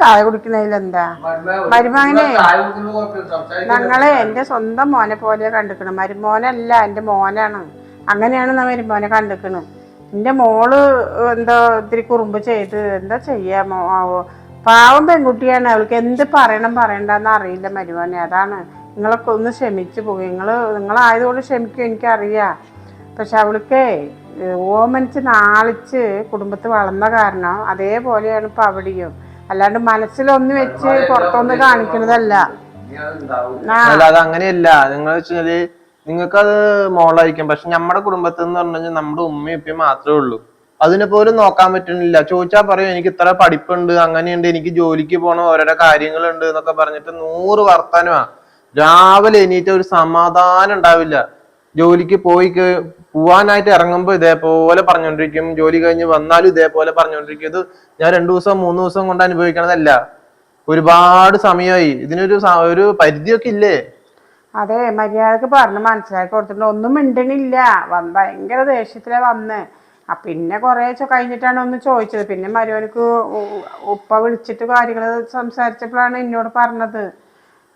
ചായ കുടിക്കുന്നതിലെന്താ? എന്താ മരുമകനെ. ഞങ്ങളെ എന്റെ സ്വന്തം മോനെ പോലെ കണ്ടിക്കണം മരുമോനല്ല എന്റെ മോനാണ്. അങ്ങനെയാണ് ഞാൻ മരുമോനെ കണ്ടിക്കണം എന്റെ മോൾ എന്തോ ഇത്തിരി കുറുമ്പ് ചെയ്ത് എന്താ ചെയ്യാമോ ആവോ. പാവം പെൺകുട്ടിയാണ്. അവൾക്ക് എന്ത് പറയണം പറയണ്ടെന്ന് അറിയില്ല മരുമോനെ. അതാണ്. നിങ്ങളൊക്കെ ഒന്ന് ക്ഷമിച്ചു പോകും. നിങ്ങൾ നിങ്ങളായതുകൊണ്ട് ക്ഷമിക്കും എനിക്കറിയാം. പക്ഷെ അവൾക്ക് ഓമനിച്ച് നാളിച്ച് കുടുംബത്തിൽ വളർന്ന കാരണം അതേപോലെയാണ് ഇപ്പം അവിടെയും. അല്ലാണ്ട് മനസ്സിലൊന്ന് വെച്ച് പുറത്തൊന്ന് കാണിക്കുന്നതല്ല. ഇനി അത് ഉണ്ടാവും. ആ. അല്ല അത് അങ്ങനെയല്ല. നിങ്ങൾ വെച്ചാൽ നിങ്ങൾക്ക് അത് മോളായിരിക്കും. പക്ഷെ നമ്മുടെ കുടുംബത്തിൽ എന്ന് പറഞ്ഞു കഴിഞ്ഞാൽ നമ്മുടെ ഉമ്മയും ഉപ്പയും മാത്രമേ ഉള്ളൂ. അതിനെ പോലും നോക്കാൻ പറ്റുന്നില്ല. ചോദിച്ചാൽ പറയും എനിക്ക് ഇത്ര പഠിപ്പുണ്ട് അങ്ങനെയുണ്ട് എനിക്ക് ജോലിക്ക് പോണ ഓരോരോ കാര്യങ്ങളുണ്ട് എന്നൊക്കെ പറഞ്ഞിട്ട് നൂറ് വർത്താനമാ. രാവിലെ എണീറ്റ ഒരു സമാധാനം ഉണ്ടാവില്ല. ജോലിക്ക് പോയി പോവാനായിട്ട് ഇറങ്ങുമ്പോ ഇതേപോലെ പറഞ്ഞുകൊണ്ടിരിക്കും ജോലി കഴിഞ്ഞ് വന്നാലും ഇതേപോലെ പറഞ്ഞുകൊണ്ടിരിക്കും ഇത് ഞാൻ രണ്ടു ദിവസം മൂന്ന് ദിവസം കൊണ്ട് അനുഭവിക്കണതല്ല. ഒരുപാട് സമയമായി ഇതിനൊരു ഒരു പരിധിയൊക്കെ ഇല്ലേ? അതെ മര്യാദയ്ക്ക് പറഞ്ഞ് മനസ്സിലാക്കി കൊടുത്തിട്ടുണ്ട്. ഒന്നും മിണ്ടണില്ല. ഭയങ്കര ദേഷ്യത്തിലെ വന്ന്. ആ പിന്നെ കുറേശ്ശെ കഴിഞ്ഞിട്ടാണ് ഒന്ന് ചോദിച്ചത്. പിന്നെ മരുവനക്ക് ഉപ്പ വിളിച്ചിട്ട് കാര്യങ്ങൾ സംസാരിച്ചപ്പോഴാണ് എന്നോട് പറഞ്ഞത്.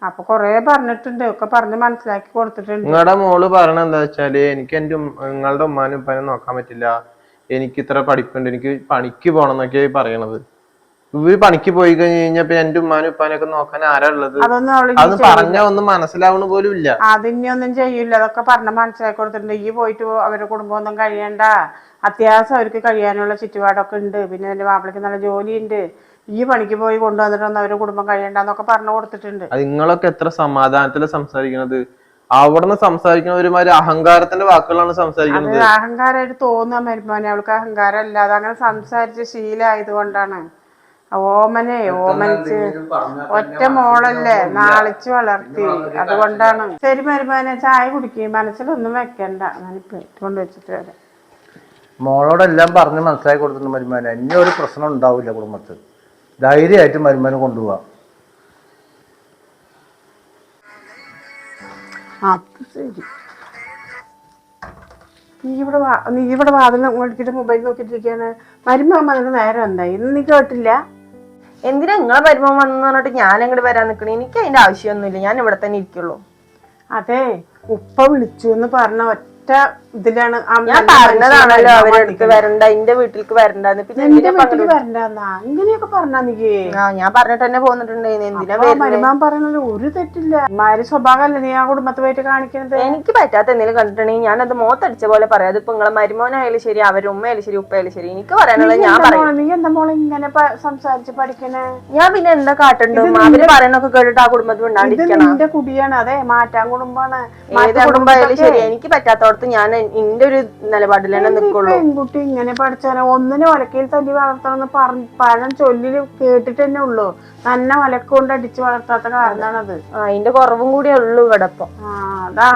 അപ്പൊ കൊറേ പറഞ്ഞിട്ടുണ്ട്. ഒക്കെ പറഞ്ഞ് മനസ്സിലാക്കി കൊടുത്തിട്ടുണ്ട്. നിങ്ങളുടെ മോൾ പറഞ്ഞ എന്താ വെച്ചാൽ എനിക്ക് എന്റെ നിങ്ങളുടെ ഉമ്മാനും ഉപ്പാനും നോക്കാൻ പറ്റില്ല. എനിക്ക് ഇത്ര പഠിപ്പുണ്ട്. എനിക്ക് പണിക്ക് പോണം എന്നൊക്കെയാ ഈ പറയണത്. ഇവർ പണിക്ക് പോയി കഴിഞ്ഞു കഴിഞ്ഞാൽ പിന്നെ എന്റെ ഉമ്മാനും ഉപ്പാനൊക്കെ നോക്കാൻ ആരാ ഉള്ളത്? അതൊന്നും അവൾ അത് പറഞ്ഞ ഒന്നും മനസ്സിലാവണ പോലും ഇല്ല. അതിനൊന്നും ചെയ്യില്ല അതൊക്കെ പറഞ്ഞ മനസ്സിലാക്കി കൊടുത്തിട്ടുണ്ട്. ഈ പോയിട്ട് അവരുടെ കുടുംബം ഒന്നും കഴിയണ്ട. അത്യാവശ്യം അവർക്ക് കഴിയാനുള്ള ചുറ്റുപാടൊക്കെ ഉണ്ട്. പിന്നെ എന്റെ മാപ്പിളക്ക് നല്ല ജോലിയുണ്ട്. ഈ പണിക്ക് പോയി കൊണ്ടുവന്നിട്ടൊന്നും അവരുടെ കുടുംബം കഴിയണ്ടെന്നൊക്കെ പറഞ്ഞു കൊടുത്തിട്ടുണ്ട്. അത് നിങ്ങളൊക്കെ എത്ര സമാധാനത്തിൽ സംസാരിക്കണത്? അവിടുന്ന് സംസാരിക്കുന്നവരുമാര് അഹങ്കാരത്തിന്റെ വാക്കുകളാണ് അത് സംസാരിക്കുന്നത് അഹങ്കാരമായിട്ട് തോന്നാൻ മരുമോനെ അവൾക്ക് അഹങ്കാരം അല്ലാതെ അങ്ങനെ സംസാരിച്ച് ശീലമായത് കൊണ്ടാണ്. ഓമനെ ഓമനിച്ച് ഒറ്റ മോളല്ലേ നാളിച്ച് വളർത്തി. അതുകൊണ്ടാണ്. ശരി മരുമോനെ ചായ കുടിക്കും. മനസ്സിലൊന്നും വെക്കണ്ട. ഞാൻ പ്ലേറ്റ് കൊണ്ട് വെച്ചിട്ട് വരാം. മോളോടെല്ലാം പറഞ്ഞ് മനസ്സിലാക്കി കൊടുത്തിട്ടുണ്ട് മരുമാനെ ഇനി ഒരു പ്രശ്നം ഉണ്ടാവില്ല കുടുംബത്തിൽ ധൈര്യമായിട്ട് മരുമാനെ കൊണ്ടുപോവാം. അത് ശരി. നീ ഇവിടെ വാ- നീ ഇവിടെ വാതിൽ നോക്കിയിട്ട് മൊബൈൽ നോക്കിയിട്ടിരിക്കുകയാണ് മരുമകൻ വന്നിട്ട് നേരം എന്താ? ഇന്ന് നീ കേട്ടില്ല? എന്തിനാ നിങ്ങളെ വരുമ്പോ വന്നു പറഞ്ഞിട്ട് ഞാൻ അങ്ങോട്ട് വരാൻ നിക്കണേ? എനിക്ക് അതിന്റെ ആവശ്യമൊന്നുമില്ല. ഞാൻ ഇവിടെ തന്നെ ഇരിക്കുള്ളൂ. അതെ ഉപ്പ വിളിച്ചു എന്ന് പറഞ്ഞ ഒറ്റ ഇതിലാണ് ഞാൻ പറഞ്ഞതാണല്ലോ മനുഷ്യനെ അവരുടെ അടുത്ത് വരണ്ട എന്റെ വീട്ടിലേക്ക് വരണ്ടെന്ന്. പിന്നെ എന്റെ വീട്ടിൽ വരണ്ടെന്നാ? പറഞ്ഞാ നീ? ഞാൻ പറഞ്ഞിട്ട് തന്നെ പോന്നിട്ടുണ്ടായിരുന്നു എന്തിനാ മരുമാൻ പറയുന്നത് ഒരു തെറ്റില്ല. മാരി സ്വഭാവമല്ലേ നീ ആ കുടുംബത്തുമായിട്ട് കാണിക്കുന്നത് എനിക്ക് പറ്റാത്ത എന്തെങ്കിലും കണ്ടിട്ടുണ്ടെങ്കിൽ ഞാൻ അത് മോത്തടിച്ച പോലെ പറയാം. അതിപ്പോ നിങ്ങളെ മരുമോനായാലും ശരി അവരുടെ ഉമ്മയായാലും ശരി ഉപ്പയാലും ശരി എനിക്ക് പറയാനുള്ളത് ഞാൻ പറയാം. നീ എന്താ മോളെ ഇങ്ങനെ സംസാരിച്ച് പഠിക്കണേ? ഞാൻ പിന്നെ എന്താ കാട്ടുണ്ട്? അവർ പറയണൊക്കെ കേട്ടിട്ട് ആ കുടുംബത്തിൽ ഉണ്ടാകും ഉണ്ടാണ്ടിരിക്കണം കുടിയാണ് അതെ മാറ്റാൻ കുടുംബാണ് ഏത് കുടുംബമായാലും ശരി എനിക്ക് പറ്റാത്തടത്ത് ഞാൻ എന്റെ ഒരു നിലപാടിൽ തന്നെ നിൽക്കുള്ളൂ. പെൺകുട്ടി ഇങ്ങനെ പഠിച്ചാലോ ഒന്നിനെ ഒലക്കയിൽ തല്ലി വളർത്തണമെന്ന് പറഞ്ഞ് പഴം ചൊല്ലിൽ കേട്ടിട്ട് തന്നെ ഉള്ളൂ. തന്നെ ഒലക്കൊണ്ട് അടിച്ച് വളർത്താത്ത കാരണാണത്. അതിന്റെ കുറവും കൂടിയേ ഉള്ളൂ ഇവിടെ ഇപ്പൊ.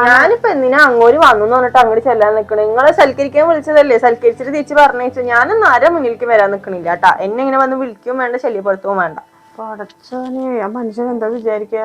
ഞാനിപ്പോ എന്തിനാ അങ്ങോട്ട് വന്നു പറഞ്ഞിട്ട് അങ്ങോട്ട് ചെല്ലാൻ നിക്കണേ? നിങ്ങളെ സൽക്കരിക്കാൻ വിളിച്ചതല്ലേ? സൽക്കരിച്ചിട്ട് തിരിച്ച് പറഞ്ഞു ഞാനൊന്നും ആരും മുന്നിലേക്ക് വരാൻ നിക്കണില്ല കേട്ടാ. എന്നെ ഇങ്ങനെ വന്ന് വിളിക്കുകയും വേണ്ട ശല്യപ്പെടുത്തുകയും വേണ്ട. പടച്ചോനെ ആ മനുഷ്യൻ എന്താ വിചാരിക്ക?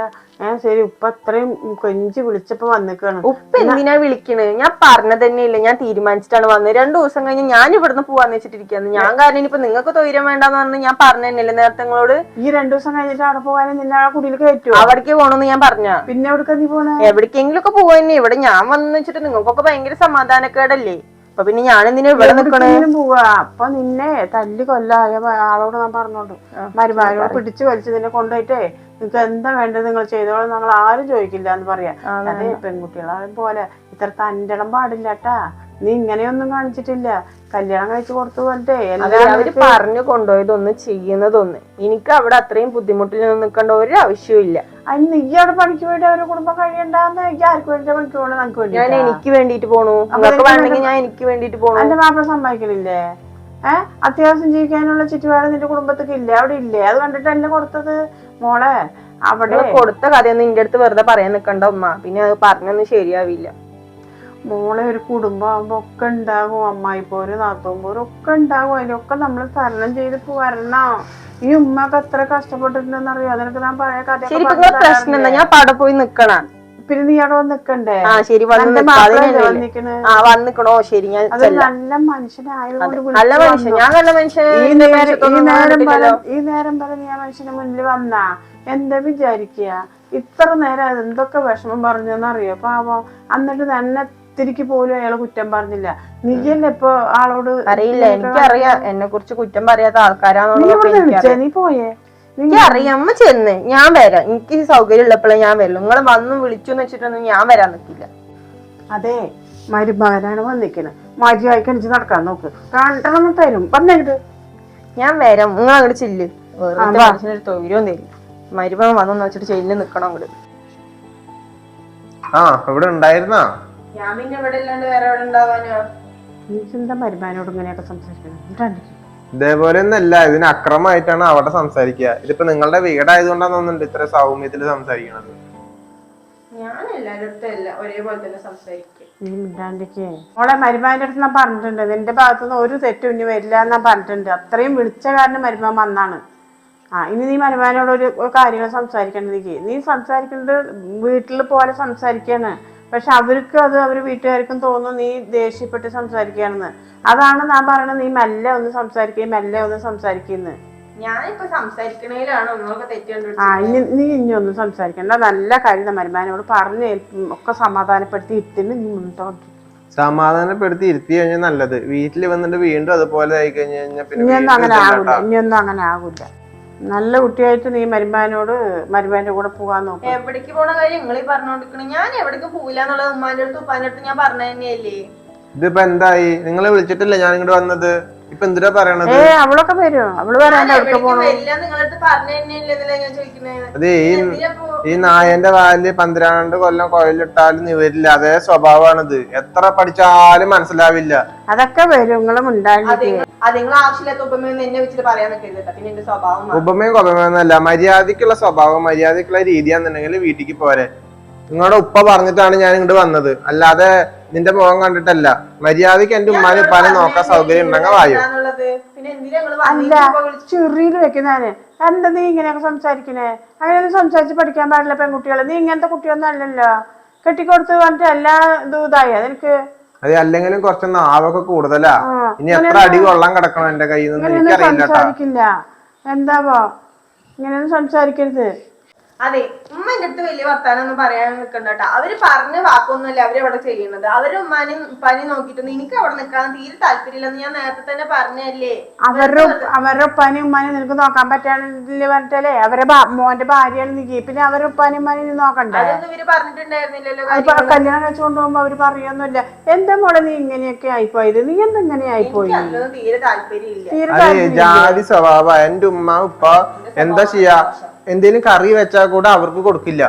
ഏ ശരി ഉപ്പ അത്രയും കൊഞ്ചി വിളിച്ചപ്പോ വന്നിക്കാണ്. ഉപ്പ എന്തിനാ വിളിക്കണ്? ഞാൻ പറഞ്ഞത് തന്നെയില്ല ഞാൻ തീരുമാനിച്ചിട്ടാണ് വന്നത്. രണ്ടു ദിവസം കഴിഞ്ഞ് ഞാൻ ഇവിടുന്ന് പോവാന്ന് വെച്ചിട്ടിരിക്കുന്നു ഞാൻ കാരണം ഇനിയിപ്പോ നിങ്ങൾക്ക് തൊയിരം വേണ്ടെന്ന് പറഞ്ഞ് ഞാൻ പറഞ്ഞു തന്നെയല്ലേ നേരത്തെ നിങ്ങളോട്? ഈ രണ്ടു ദിവസം കഴിഞ്ഞിട്ട് അവിടെ പോകാനും നിന്നെ ആ കുടിയിൽ കയറ്റുമോ അവിടേക്ക് പോകണമെന്ന് ഞാൻ പറഞ്ഞ പിന്നെ എവിടുക്ക നീ പോണേ? എവിടേക്കെങ്കിലും ഒക്കെ പോവാ തന്നെ ഇവിടെ ഞാൻ വന്നു വെച്ചിട്ട് നിങ്ങൾക്കൊക്കെ ഭയങ്കര സമാധാനക്കേടല്ലേ? അപ്പൊ പിന്നെ ഞാൻ എന്തിനാ ഇവിടെ നിക്കണേ? എവിടേക്കെങ്കിലും പോവാ. അപ്പൊ നിന്നെ തല്ലി കൊല്ലായ ആളോട് ഞാൻ പറഞ്ഞോണ്ട്. മരുമാരോട് പിടിച്ചു വലിച്ചു നിന്നെ കൊണ്ടുപോയിട്ടേ നിങ്ങക്ക് എന്താ വേണ്ടത് നിങ്ങൾ ചെയ്തോളൂ ഞങ്ങൾ ആരും ചോദിക്കില്ല എന്ന് പറയാ അതെ പെൺകുട്ടികളെ. പോലെ ഇത്ര തന്റെടം പാടില്ല കേട്ടാ നീ ഇങ്ങനെയൊന്നും കാണിച്ചിട്ടില്ല. കല്യാണം കഴിച്ചു കൊടുത്തു പറഞ്ഞിട്ടേ അവർ എല്ലാവരും പറഞ്ഞു കൊണ്ടുപോയതൊന്നും ചെയ്യുന്നതൊന്ന്. എനിക്ക് അവിടെ അത്രയും ബുദ്ധിമുട്ടിൽ നിൽക്കേണ്ട ഒരു ആവശ്യവും ഇല്ല. അതിന് നീ അവിടെ പണിക്ക് വേണ്ടി അവരുടെ കുടുംബം കഴിയണ്ടെന്ന് എനിക്ക് ആർക്ക് വേണ്ടി പണിക്ക് പോകണം നമുക്ക് വേണ്ടി ഞാൻ എനിക്ക് വേണ്ടിട്ട് പോണു. നിങ്ങൾക്ക് വേണമെങ്കിൽ ഞാൻ എനിക്ക് വേണ്ടിട്ട് പോണു. എന്റെ മാപ്പിള സമ്മതിക്കണില്ലേ? ഏഹ് അത്യാവശ്യം ജീവിക്കാനുള്ള ചുറ്റുപാട് നിന്റെ കുടുംബത്തൊക്കെ ഇല്ല? അവിടെ ഇല്ലേ? അത് കണ്ടിട്ടല്ലേ കൊടുത്തത് മോളെ? അവിടെ കൊടുത്ത കഥയൊന്നും നിന്റെ അടുത്ത് വെറുതെ പറയാൻ നിൽക്കണ്ട ഉമ്മ. പിന്നെ അത് പറഞ്ഞൊന്നും ശരിയാവില്ല. മോളെ ഒരു കുടുംബം ആകുമ്പോ ഒക്കെ ഉണ്ടാകും അമ്മായിപ്പോര് നാത്തോമ്പോര് ഒക്കെ ഉണ്ടാകും അതിലൊക്കെ നമ്മൾ തരണം ചെയ്ത് വരണം ഈ ഉമ്മക്ക് എത്ര കഷ്ടപ്പെട്ടിട്ടുണ്ടെന്ന് അറിയാം അതിനൊക്കെ ഞാൻ പറയാ കഥ പ്രശ്നം ഞാൻ പട പോയി നിക്കണ. പിന്നെ നീ അവിടെ വന്ന് നിക്കണ്ടേ? ആ ശരി. വന്നിക്കണോ? ശരി ഞാൻ നല്ല മനുഷ്യനായതുകൊണ്ട് നല്ല മനുഷ്യൻ. ഞാൻ നല്ല ഈ മനുഷ്യൻ നേരം ഈ നേരം വരെ ഈ നേരം വരെ നീ ആ മനുഷ്യന്റെ മുന്നിൽ വന്നാ. എന്താ വിചാരിക്കുക ഇത്ര നേരം എന്തൊക്കെ വിഷമം പറഞ്ഞെന്നറിയോ? പാവം. എന്നിട്ട് തന്നെ തിരിക്ക് പോലും അയാളെ കുറ്റം പറഞ്ഞില്ല. നീയല്ലേ ഇപ്പൊ ആളോട് അറിയില്ല എനിക്കറിയാം. എന്നെ കുറിച്ച് കുറ്റം പറയാത്ത ആൾക്കാരാണെന്നുള്ളത് നീ പോയേ? നീ എനിക്കറിയാം. അമ്മ ചെന്ന്. ഞാൻ വരാം. എനിക്ക് സൗകര്യം ഉള്ളപ്പോഴേ ഞാൻ വരുള്ളൂ നിങ്ങൾ വന്ന് വിളിച്ചു എന്ന് വെച്ചിട്ടൊന്നും ഞാൻ വരാൻ നിൽക്കില്ല അതെ. മരുമകനാണ് വന്നിരിക്കുന്നത് മരി അടിച്ച് നടക്കാൻ നോക്ക്. രണ്ടെണ്ണം തരും. പറഞ്ഞത് ഞാൻ വരാം. നിങ്ങൾ അങ്ങോട്ട് ചെല്ല്. വെറുതെ ആ, വാ. മനുഷ്യനൊരു തൊഴിലും തരും മരുമകൻ വന്നു വെച്ചിട്ട് ചെല്ലു നിക്കണം അങ്ങോട്ട് ആ ഇവിടെ ഉണ്ടായിരുന്നാ? ഞാൻ പിന്നെ ഇവിടെ ഇല്ലാണ്ട് വേറെ എവിടെ ഉണ്ടാവാനാ? നീ എന്താ മരുമാനോട് ഇങ്ങനെയൊക്കെ സംസാരിക്കണം? ഇതേപോലെ ഒന്നല്ല ഇതിന് അക്രമമായിട്ടാണ് അവിടെ സംസാരിക്കുക. ഇതിപ്പോ നിങ്ങളുടെ വീടായതുകൊണ്ടാന്ന് തോന്നുന്നുണ്ട് ഇത്ര സൗമ്യത്തിൽ സംസാരിക്കണത്. ഞാൻ എല്ലാവരുടെ അല്ല ഒരേപോലെ തന്നെ സംസാരിക്കും. നീ മോളെ മരുമാന്റെ അടുത്ത് ഞാൻ പറഞ്ഞിട്ടുണ്ട്. നിന്റെ ഭാഗത്തുനിന്ന് ഒരു തെറ്റും ഇനി വരില്ല എന്ന് ഞാൻ പറഞ്ഞിട്ടുണ്ട്. അത്രയും വിളിച്ച കാരണം മരുമാൻ വന്നാണ്. ആ ഇനി നീ മരുമാനോട് ഒരു കാര്യങ്ങൾ സംസാരിക്കണ്ടെങ്കിൽ നീ നീ സംസാരിക്കുന്നത് വീട്ടിൽ പോലെ സംസാരിക്കാണ്. പക്ഷെ അവർക്ക് അത് അവർ വീട്ടുകാർക്കും തോന്നും നീ ദേഷ്യപ്പെട്ട് സംസാരിക്കുകയാണെന്ന്. അതാണ് ഞാൻ പറയുന്നത് നീ മെല്ലെ ഒന്ന് സംസാരിക്കുകയും മെല്ലെ ഒന്ന് സംസാരിക്കുന്നത് ഞാനിപ്പോ സംസാരിക്കണേലാണ് ഒന്നൊക്കെ തെറ്റ് ആ ഇനി നീ ഇനി ഒന്ന് സംസാരിക്കണ്ട. നല്ല കാര്യം മരുമാനോട് പറഞ്ഞ് ഒക്കെ സമാധാനപ്പെടുത്തി ഇരുത്തിന് നീ മുന്നോട്ട് സമാധാനപ്പെടുത്തി ഇരുത്തി കഴിഞ്ഞാൽ നല്ലത്. വീട്ടിൽ വന്നിട്ട് വീണ്ടും അതുപോലെ ആയി കഴിഞ്ഞു കഴിഞ്ഞാൽ പിന്നെ ഇനിയൊന്നും അങ്ങനെ ആകില്ല. ഇനിയൊന്നും അങ്ങനെ ആകില്ല നല്ല കുട്ടിയായിട്ട് നീ മരുമാനോട് മരുമാന്റെ കൂടെ പോകാൻ നോക്കും. എവിടേക്ക് പോണ കാര്യം നിങ്ങൾ ഈ പറഞ്ഞോണ്ടിരിക്കണ? ഞാൻ എവിടേക്ക് പോവില്ല എന്നുള്ളത് ഉമ്മാന്റെ അടുത്ത് ഉപ്പാന്റെ അടുത്ത് ഞാൻ പറഞ്ഞ തന്നെയല്ലേ ഇതിപ്പോ എന്തായി? നിങ്ങളെ വിളിച്ചിട്ടില്ല ഞാൻ ഇങ്ങോട്ട് വന്നത്? ഇപ്പൊ എന്തിനാ പറയണത്? ഏ അവളൊക്കെ വരും. അവൾ പോണു. അതെ ഈ ഈ നായന്റെ വാലിൽ പന്ത്രണ്ട് കൊല്ലം കൊഴലിട്ടാലും നിവരില്ല അതേ സ്വഭാവമാണിത്. എത്ര പഠിച്ചാലും മനസ്സിലാവില്ല. അതൊക്കെ വരും. നിങ്ങൾ ഉപമയും കൊപമയൊന്നല്ല മര്യാദക്കുള്ള സ്വഭാവം മര്യാദക്കുള്ള രീതിയാന്നുണ്ടെങ്കിൽ വീട്ടിക്ക് പോരെ. നിങ്ങളുടെ ഉപ്പ പറഞ്ഞിട്ടാണ് ഞാൻ ഇങ്ങോട്ട് വന്നത്. അല്ലാതെ നിന്റെ മുഖം കണ്ടിട്ടല്ല. മര്യാദയ്ക്ക് എന്റെ ഉമ്മാനെ പല നോക്കാൻ സൗകര്യം ഉണ്ടെങ്കിൽ വായോ? അല്ല ചെറിയിൽ വെക്കുന്നതാണ് എന്താ നീ ഇങ്ങനെയൊക്കെ സംസാരിക്കണേ? അങ്ങനെയൊന്നും സംസാരിച്ച് പഠിക്കാൻ പാടില്ല പെൺകുട്ടികളെ. നീ ഇങ്ങനത്തെ കുട്ടിയൊന്നും അല്ലല്ലോ. കെട്ടിക്കൊടുത്ത് പറഞ്ഞിട്ട് എല്ലാ ഇതും ഇതായി. അതെനിക്ക് അത് അല്ലെങ്കിലും കുറച്ച് നാവൊക്കെ കൂടുതലാ. ഇനി എത്ര അടി കൊള്ളാൻ കിടക്കണം എന്റെ കയ്യിൽ നിന്ന്? എനിക്കറിയില്ല എന്താവോ ഇങ്ങനെയൊന്നും സംസാരിക്കരുത്. അതെ ഉമ്മ എന്റെ അടുത്ത് വലിയ വർത്താനൊന്നും പറയാൻ നിൽക്കണ്ട കേട്ടോ അവർ പറഞ്ഞ വാക്കൊന്നുമല്ല അവർ അവിടെ ചെയ്യുന്നത്. അവർ ഉമ്മാനെ പനി നോക്കിയിട്ടൊന്നും എനിക്ക് അവിടെ നിൽക്കാൻ തീരെ താല്പര്യമില്ലെന്ന് ഞാൻ നേരത്തെ തന്നെ പറഞ്ഞല്ലേ അവരുടെ അവരുടെ ഉപ്പാനും ഉമ്മാനും നിനക്ക് നോക്കാൻ പറ്റാണ്ടില്ല പറഞ്ഞിട്ടല്ലേ? അവരെ മോന്റെ ഭാര്യയാണ് നീ പിന്നെ അവരുടെ ഉപ്പാനും ഉമ്മാനും നീ നോക്കണ്ടേ? അതൊന്നും ഇവർ പറഞ്ഞിട്ടുണ്ടായിരുന്നില്ലല്ലോ കല്യാണം കഴിച്ചു കൊണ്ടുപോകുമ്പോ അവർ പറയൊന്നുമില്ല. എന്താ മോളെ നീ ഇങ്ങനെയൊക്കെ ആയിപ്പോയത്? നീ എന്താ ഇങ്ങനെ ആയിപ്പോയി? തീരെ താല്പര്യം തീരെ ജാതി സ്വഭാവ. എന്റെ ഉമ്മ ഉപ്പ എന്താ ചെയ്യാ? എന്തേലും കറി വെച്ചാൽ കൂടെ അവർക്ക് കൊടുക്കില്ല.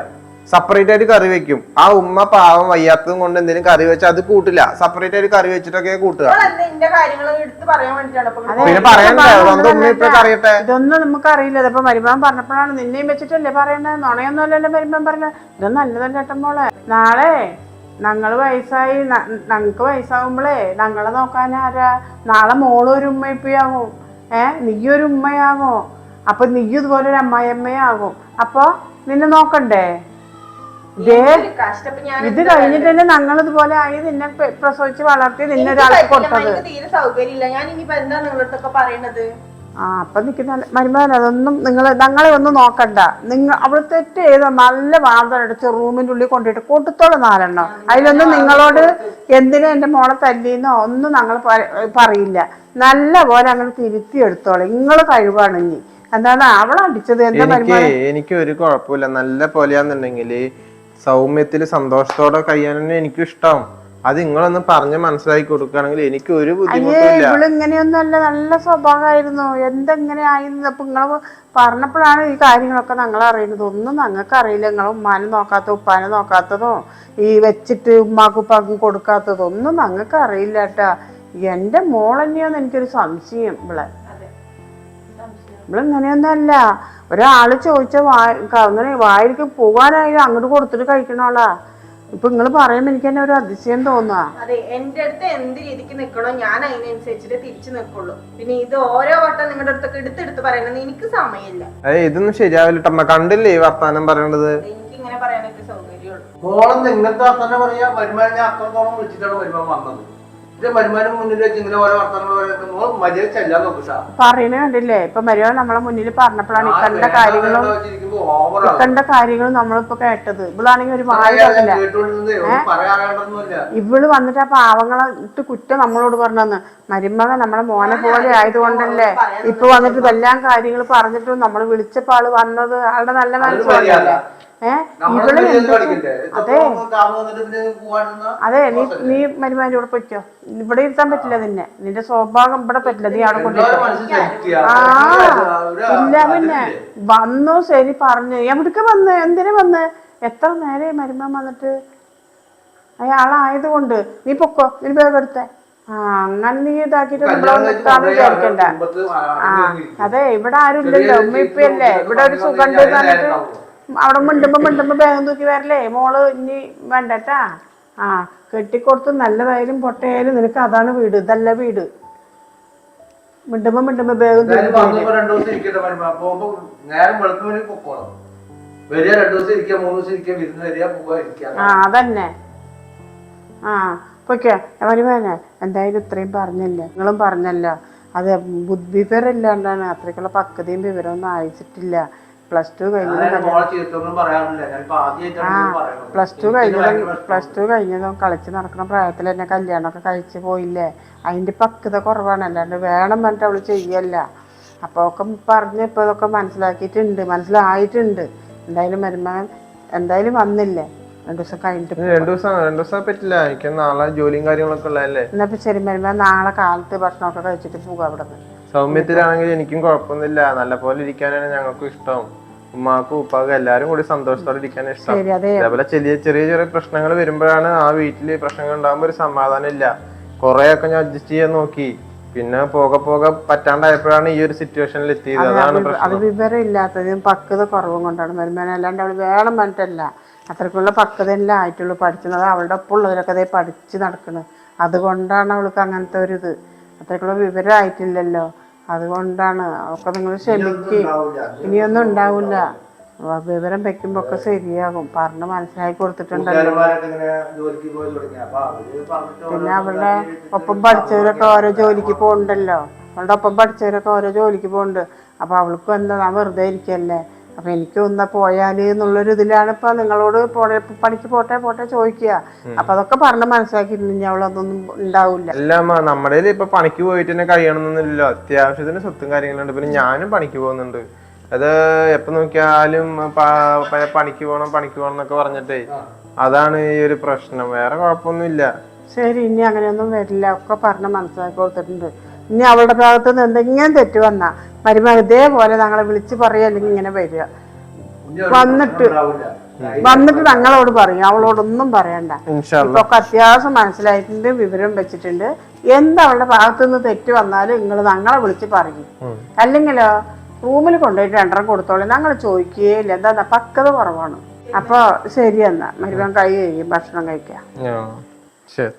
സെപ്പറേറ്റ് ആയിട്ട് കറി വെക്കും. ആ ഉമ്മ പാവം വയ്യാത്തതും കൊണ്ട് എന്തെങ്കിലും കറി വെച്ചാൽ അത് കൂട്ടില്ല. സെപ്പറേറ്റ് ആയിട്ട് കറി വെച്ചിട്ടൊക്കെ കൂട്ടുക. പിന്നെ പറയണ്ടേ. സ്വന്തം ഉമ്മ ഇപ്പൊ കറിയട്ടെ അറിയട്ടെ ഇതൊന്നും നമുക്ക് അറിയില്ല. ഇതിപ്പോ മരുമാൻ പറഞ്ഞപ്പോഴാണ് നിന്നെയും വെച്ചിട്ടല്ലേ പറയണ്ടത് നുണയൊന്നും അല്ലല്ലോ മരുമാൻ പറഞ്ഞത്. ഇതൊന്നും നല്ലതല്ല ഏട്ടൻ മോളെ. നാളെ ഞങ്ങൾ വയസ്സായി. ഞങ്ങക്ക് വയസ്സാകുമ്പോളേ ഞങ്ങളെ നോക്കാൻ ആരാ? നാളെ മോൾ ഒരു ഏഹ് നീയൊരു ഉമ്മയാകും. അപ്പൊ നീ ഇതുപോലെ ഒരു അമ്മായിയമ്മയാകും. അപ്പൊ നിന്നെ നോക്കണ്ടേ? ഇത് കഴിഞ്ഞിട്ട് തന്നെ ഞങ്ങൾ ഇതുപോലെ ആയി നിന്നെ പ്രസവിച്ച് വളർത്തി നിന്നെ ഒരാൾക്ക് കൊടുത്തത്. തീരെ സൗകര്യമില്ല. ഞാൻ ഇനിയിപ്പോ എന്താ നിങ്ങളുടെ അടുത്തൊക്കെ പറയണത്? ആ അപ്പൊ നിൽക്കുന്ന മരുമകൻ അതൊന്നും നിങ്ങൾ ഞങ്ങളെ ഒന്നും നോക്കണ്ട. നിങ്ങൾ അവൾ തെറ്റ് ചെയ്ത നല്ല വാർത്തകൾ എടുത്ത് റൂമിന്റെ ഉള്ളിൽ കൊണ്ടിട്ട് കൂട്ടത്തോളം നാലെണ്ണം. അതിലൊന്നും നിങ്ങളോട് എന്തിനാ എന്റെ മോളെ തല്ലിന്നോ ഒന്നും ഞങ്ങൾ പറയില്ല. നല്ല പോലെ അങ്ങനെ തിരുത്തി എടുത്തോളെ. നിങ്ങൾ കഴിവാണ് ഇനി. എന്താണ് അവളടിച്ചത് എന്താ എനിക്ക് എനിക്ക് ഒരു കുഴപ്പമില്ല. നല്ല പോലെയാന്നുണ്ടെങ്കിൽ സൗമ്യത്തിൽ സന്തോഷത്തോടെ കഴിയാൻ തന്നെ എനിക്കും ഇഷ്ടം. അത് നിങ്ങളൊന്ന് പറഞ്ഞ് മനസ്സിലാക്കി കൊടുക്കുകയാണെങ്കിൽ എനിക്ക് ഒരു ബുദ്ധിമുട്ടില്ല ഇവൾ ഇങ്ങനെയൊന്നും അല്ല നല്ല സ്വഭാവമായിരുന്നു. എന്തെങ്ങനെ ആയിരുന്നു? അപ്പൊ നിങ്ങൾ പറഞ്ഞപ്പോഴാണ് ഈ കാര്യങ്ങളൊക്കെ ഞങ്ങൾ അറിയുന്നത്. ഒന്നും ഞങ്ങൾക്ക് അറിയില്ല. നിങ്ങൾ ഉമ്മാനെ നോക്കാത്ത ഉപ്പാനെ നോക്കാത്തതോ ഈ വെച്ചിട്ട് ഉമ്മാക്കും ഉപ്പാക്കും കൊടുക്കാത്തതോ ഒന്നും ഞങ്ങൾക്ക് അറിയില്ല കേട്ടാ. എന്റെ മോൾ തന്നെയാന്ന് എനിക്കൊരു സംശയം ഇവളെ. ഇവളിങ്ങനെയൊന്നും ഒരാൾ ഒരാൾ ചോദിച്ച വായ അങ്ങനെ വായിലേക്ക് പോകാനായാലും അങ്ങോട്ട് കൊടുത്തിട്ട് കഴിക്കണോളാ ഇപ്പൊ നിങ്ങൾ പറയുമ്പോ എനിക്ക് തന്നെ ഒരു അതിശയം തോന്നുക അതെ എന്റെ അടുത്ത് എന്ത് രീതിക്ക് നിക്കണോ ഞാൻ അതിനനുസരിച്ചിട്ട് തിരിച്ചു നിൽക്കുള്ളൂ പിന്നെ ഇത് ഓരോ വട്ടം നിങ്ങളുടെ അടുത്തൊക്കെ എടുത്തെടുത്ത് പറയണത് എനിക്ക് സമയമില്ല. അതെ ഇതൊന്നും ശരിയാവില്ല ടമ്മ കണ്ടില്ലേ ഈ വർത്താനം പറയണത്? എനിക്ക് ഇങ്ങനെ പറയാനൊക്കെ സൗകര്യമുള്ളൂ. ഓളം ഇങ്ങനത്തെ വർത്താനം പറയാ? വരുമാനം ഞാൻ അത്രത്തോളം വിളിച്ചിട്ടാണ് വരുമാൻ വന്നത്. പറയണ കണ്ടില്ലേ? ഇപ്പൊ മര്യാദ നമ്മളെ മുന്നിൽ പറഞ്ഞപ്പോഴാണ് ഈ കണ്ട കാര്യങ്ങളും ഇക്കണ്ട കണ്ട കാര്യങ്ങളും നമ്മളിപ്പോ കേട്ടത്. ഇവളാണെങ്കിൽ ഒരു വായ തുറന്നില്ല പറയാറൊന്നുമില്ല ഇവൾ വന്നിട്ട് ആ പാവങ്ങളെ ഇട്ട് കുറ്റം നമ്മളോട് പറഞ്ഞെന്ന്. മരുമകൻ നമ്മളെ മോനെ പോലെ ആയതുകൊണ്ടല്ലേ? ഇപ്പൊ വന്നിട്ട് ഇതെല്ലാം കാര്യങ്ങൾ പറഞ്ഞിട്ടും നമ്മൾ വിളിച്ചപ്പോ ആൾ വന്നത് ആളുടെ നല്ല എന്ത് അതെ. അതെ നീ നീ മരുമാന്റെ കൂടെ പറ്റോ ഇവിടെ ഇരുത്താൻ പറ്റില്ല നിന്നെ. നിന്റെ സ്വഭാവം ഇവിടെ പറ്റില്ല. നീ അവിടെ കൊണ്ടുപോയി ആ ഇല്ല പിന്നെ വന്നു ശരി പറഞ്ഞു. എവിടേക്ക് വന്ന്? എന്തിനു വന്ന്? എത്ര നേരെ മരുമ വന്നിട്ട്? അയാളായതുകൊണ്ട്. നീ പൊക്കോ. നീ ബാഗ് എടുത്തേ ആ അങ്ങനെ നീ ഇതാക്കിട്ട് വിചാരിക്കണ്ട. ആ അതെ ഇവിടെ ആരും ഇല്ലല്ലോ ഉമ്മ ഇപ്പല്ലേ ഇവിടെ ഒരു സുഖണ്ട് പറഞ്ഞിട്ട്. അവിടെ മിണ്ടുമ്പോ മിണ്ടുമ്പോ ബേഗം തൂക്കി വരല്ലേ? മോൾ ഇനി വേണ്ടട്ടാ? ആ കെട്ടിക്കൊടുത്ത് നല്ലതായാലും പൊട്ടയായാലും നിനക്ക് അതാണ് വീട് ഇതല്ല വീട്. മിണ്ടുമ്പോ മിണ്ടുമ്പോ ബേഗം തൂക്കി പറഞ്ഞപ്പോ രണ്ടു ദിവസം ഇരിക്കട്ടെ വരുമ്പോ പോകുമ്പോ നേരം വെളുക്കുമ്പോൾ പൊക്കോളാം. വരിക രണ്ടു ദിവസം ഇരിക്കുക മൂന്ന് ദിവസം ഇരിക്കുക വിരുന്ന് വരിക പോവുക ഇരിക്കുക. ആ അതന്നെ. ആ പൊയ്ക്കോ. വരുമാനെ എന്തായാലും ഇത്രയും പറഞ്ഞല്ലേ? നിങ്ങളും പറഞ്ഞല്ലോ. അത് ബുദ്ധി വിവരം ഇല്ലാണ്ടാണ് അത്രയ്ക്കുള്ള പക്വതയും വിവരമൊന്നും അയച്ചിട്ടില്ല പ്ലസ് ടു കഴിഞ്ഞതും ആ പ്ലസ് ടു കഴിഞ്ഞതും പ്ലസ് ടു കഴിഞ്ഞതും കളിച്ച് നടക്കുന്ന പ്രായത്തിൽ തന്നെ കല്യാണമൊക്കെ കഴിച്ച് പോയില്ലേ? അതിന്റെ പക്വത കുറവാണ്. അല്ലാണ്ട് വേണം പറഞ്ഞിട്ട് അവൾ ചെയ്യല്ല. അപ്പോൾ ഒക്കെ പറഞ്ഞ് ഇപ്പോൾ ഇതൊക്കെ മനസ്സിലാക്കിയിട്ടുണ്ട്. മനസ്സിലായിട്ടുണ്ട്. എന്തായാലും മരുമകൻ എന്തായാലും വന്നില്ലേ? രണ്ടു ദിവസം കഴിഞ്ഞിട്ട് രണ്ടു ദിവസം രണ്ടു ദിവസം പറ്റില്ല. എനിക്ക് നാളെ ജോലിയും കാര്യങ്ങളൊക്കെ ഉള്ളതല്ലേ? എന്നാ ഇപ്പൊ ശരി മരുമകൻ. നാളെ കാലത്ത് ഭക്ഷണമൊക്കെ കഴിച്ചിട്ട് പോകാം അവിടെ നിന്ന് സൗമ്യത്തിലാണെങ്കിൽ എനിക്കും കുഴപ്പമൊന്നുമില്ല. നല്ല പോലെ ഇരിക്കാനാണ് ഞങ്ങൾക്കും ഇഷ്ടം. ഉമ്മാക്കും ഉപ്പാക്കും എല്ലാരും കൂടി സന്തോഷത്തോടെ ഇരിക്കാനാണ് ഇഷ്ടം. അതേപോലെ ചെറിയ ചെറിയ ചെറിയ പ്രശ്നങ്ങൾ വരുമ്പോഴാണ് ആ വീട്ടിൽ പ്രശ്നങ്ങൾ ഉണ്ടാകുമ്പോൾ ഒരു സമാധാനം ഇല്ല. കുറെയൊക്കെ ഞാൻ അഡ്ജസ്റ്റ് ചെയ്യാൻ നോക്കി. പിന്നെ പോകെ പോകെ പറ്റാണ്ടായപ്പോഴാണ് ഈ ഒരു സിറ്റുവേഷനിൽ എത്തിയത്. അതാണ് അത് വിവരം ഇല്ലാത്തതും പക്വത കുറവും കൊണ്ടാണ്. വരുമാനം അല്ലാണ്ട് അവൾ വേണം പറഞ്ഞിട്ടല്ല. അത്രക്കുള്ള പക്വത എല്ലാം ആയിട്ടുള്ളൂ പഠിക്കുന്നത്. അവളുടെ ഒപ്പം ഉള്ളവരൊക്കെ അതേ പഠിച്ച് നടക്കുന്നത് അതുകൊണ്ടാണ് അവൾക്ക് അങ്ങനത്തെ ഒരു ഇത്. അത്രയ്ക്കുള്ള വിവരം ആയിട്ടില്ലല്ലോ അതുകൊണ്ടാണ് ഒക്കെ നിങ്ങൾ ക്ഷമിക്ക്. ഇനിയൊന്നും ഉണ്ടാവില്ല വിവരം വെക്കുമ്പോ ഒക്കെ ശരിയാകും. പറഞ്ഞ് മനസ്സിലാക്കി കൊടുത്തിട്ടുണ്ടല്ലോ. പിന്നെ അവളുടെ ഒപ്പം പഠിച്ചവരൊക്കെ ഓരോ ജോലിക്ക് പോകുന്നുണ്ടല്ലോ അവളുടെ ഒപ്പം പഠിച്ചവരൊക്കെ ഓരോ ജോലിക്ക് പോകുന്നുണ്ട് അപ്പൊ അവൾക്കും എന്താ വെറുതെ ഇരിക്കല്ലേ? അപ്പൊ എനിക്ക് ഒന്നാ പോയാൽ എന്നുള്ളൊരു ഇതിലാണ് ഇപ്പൊ നിങ്ങളോട് പോടെ പണിക്ക് പോട്ടെ പോട്ടെ ചോദിക്കുക അപ്പൊ അതൊക്കെ പറഞ്ഞ് മനസ്സിലാക്കിയിരുന്നു അവളതൊന്നും ഉണ്ടാവില്ല. എല്ലാം നമ്മുടെ ഇപ്പൊ പണിക്ക് പോയിട്ട് തന്നെ കഴിയണമെന്നൊന്നുമില്ലല്ലോ അത്യാവശ്യത്തിന് സ്വത്തും കാര്യങ്ങളുണ്ട്. പിന്നെ ഞാനും പണിക്ക് പോകുന്നുണ്ട്. അത് എപ്പോ നോക്കിയാലും പണിക്ക് പോകണം പണിക്ക് പോകണം എന്നൊക്കെ പറഞ്ഞിട്ടേ. അതാണ് ഈ ഒരു പ്രശ്നം. വേറെ കുഴപ്പമൊന്നുമില്ല. ശരി ഇനി അങ്ങനെയൊന്നും വരില്ല. ഒക്കെ പറഞ്ഞ് മനസ്സിലാക്കി കൊടുത്തിട്ടുണ്ട്. ഇനി അവളുടെ ഭാഗത്ത് നിന്ന് എന്തെങ്കിലും തെറ്റ് വന്നാ? മരുമകൾ ഇതേപോലെ ഞങ്ങളെ വിളിച്ച് പറയുക അല്ലെങ്കിൽ ഇങ്ങനെ വരിക? വന്നിട്ട് വന്നിട്ട് ഞങ്ങളോട് പറയും. അവളോടൊന്നും പറയണ്ട. ഇപ്പൊക്കെ അത്യാവശ്യം മനസ്സിലായിട്ടുണ്ട് വിവരം വെച്ചിട്ടുണ്ട്. എന്താ അവളുടെ ഭാഗത്തു നിന്ന് തെറ്റ് വന്നാലും നിങ്ങൾ ഞങ്ങളെ വിളിച്ച് പറയും. അല്ലെങ്കിലോ റൂമിൽ കൊണ്ടുപോയിട്ട് രണ്ടെണ്ണം കൊടുത്തോളൂ. ഞങ്ങൾ ചോദിക്കുകയില്ല. എന്താ പക്കത് കുറവാണ്. അപ്പൊ ശരി എന്നാ. മരുമൻ കൈ കഴിയും ഭക്ഷണം കഴിക്കാം. ശരി.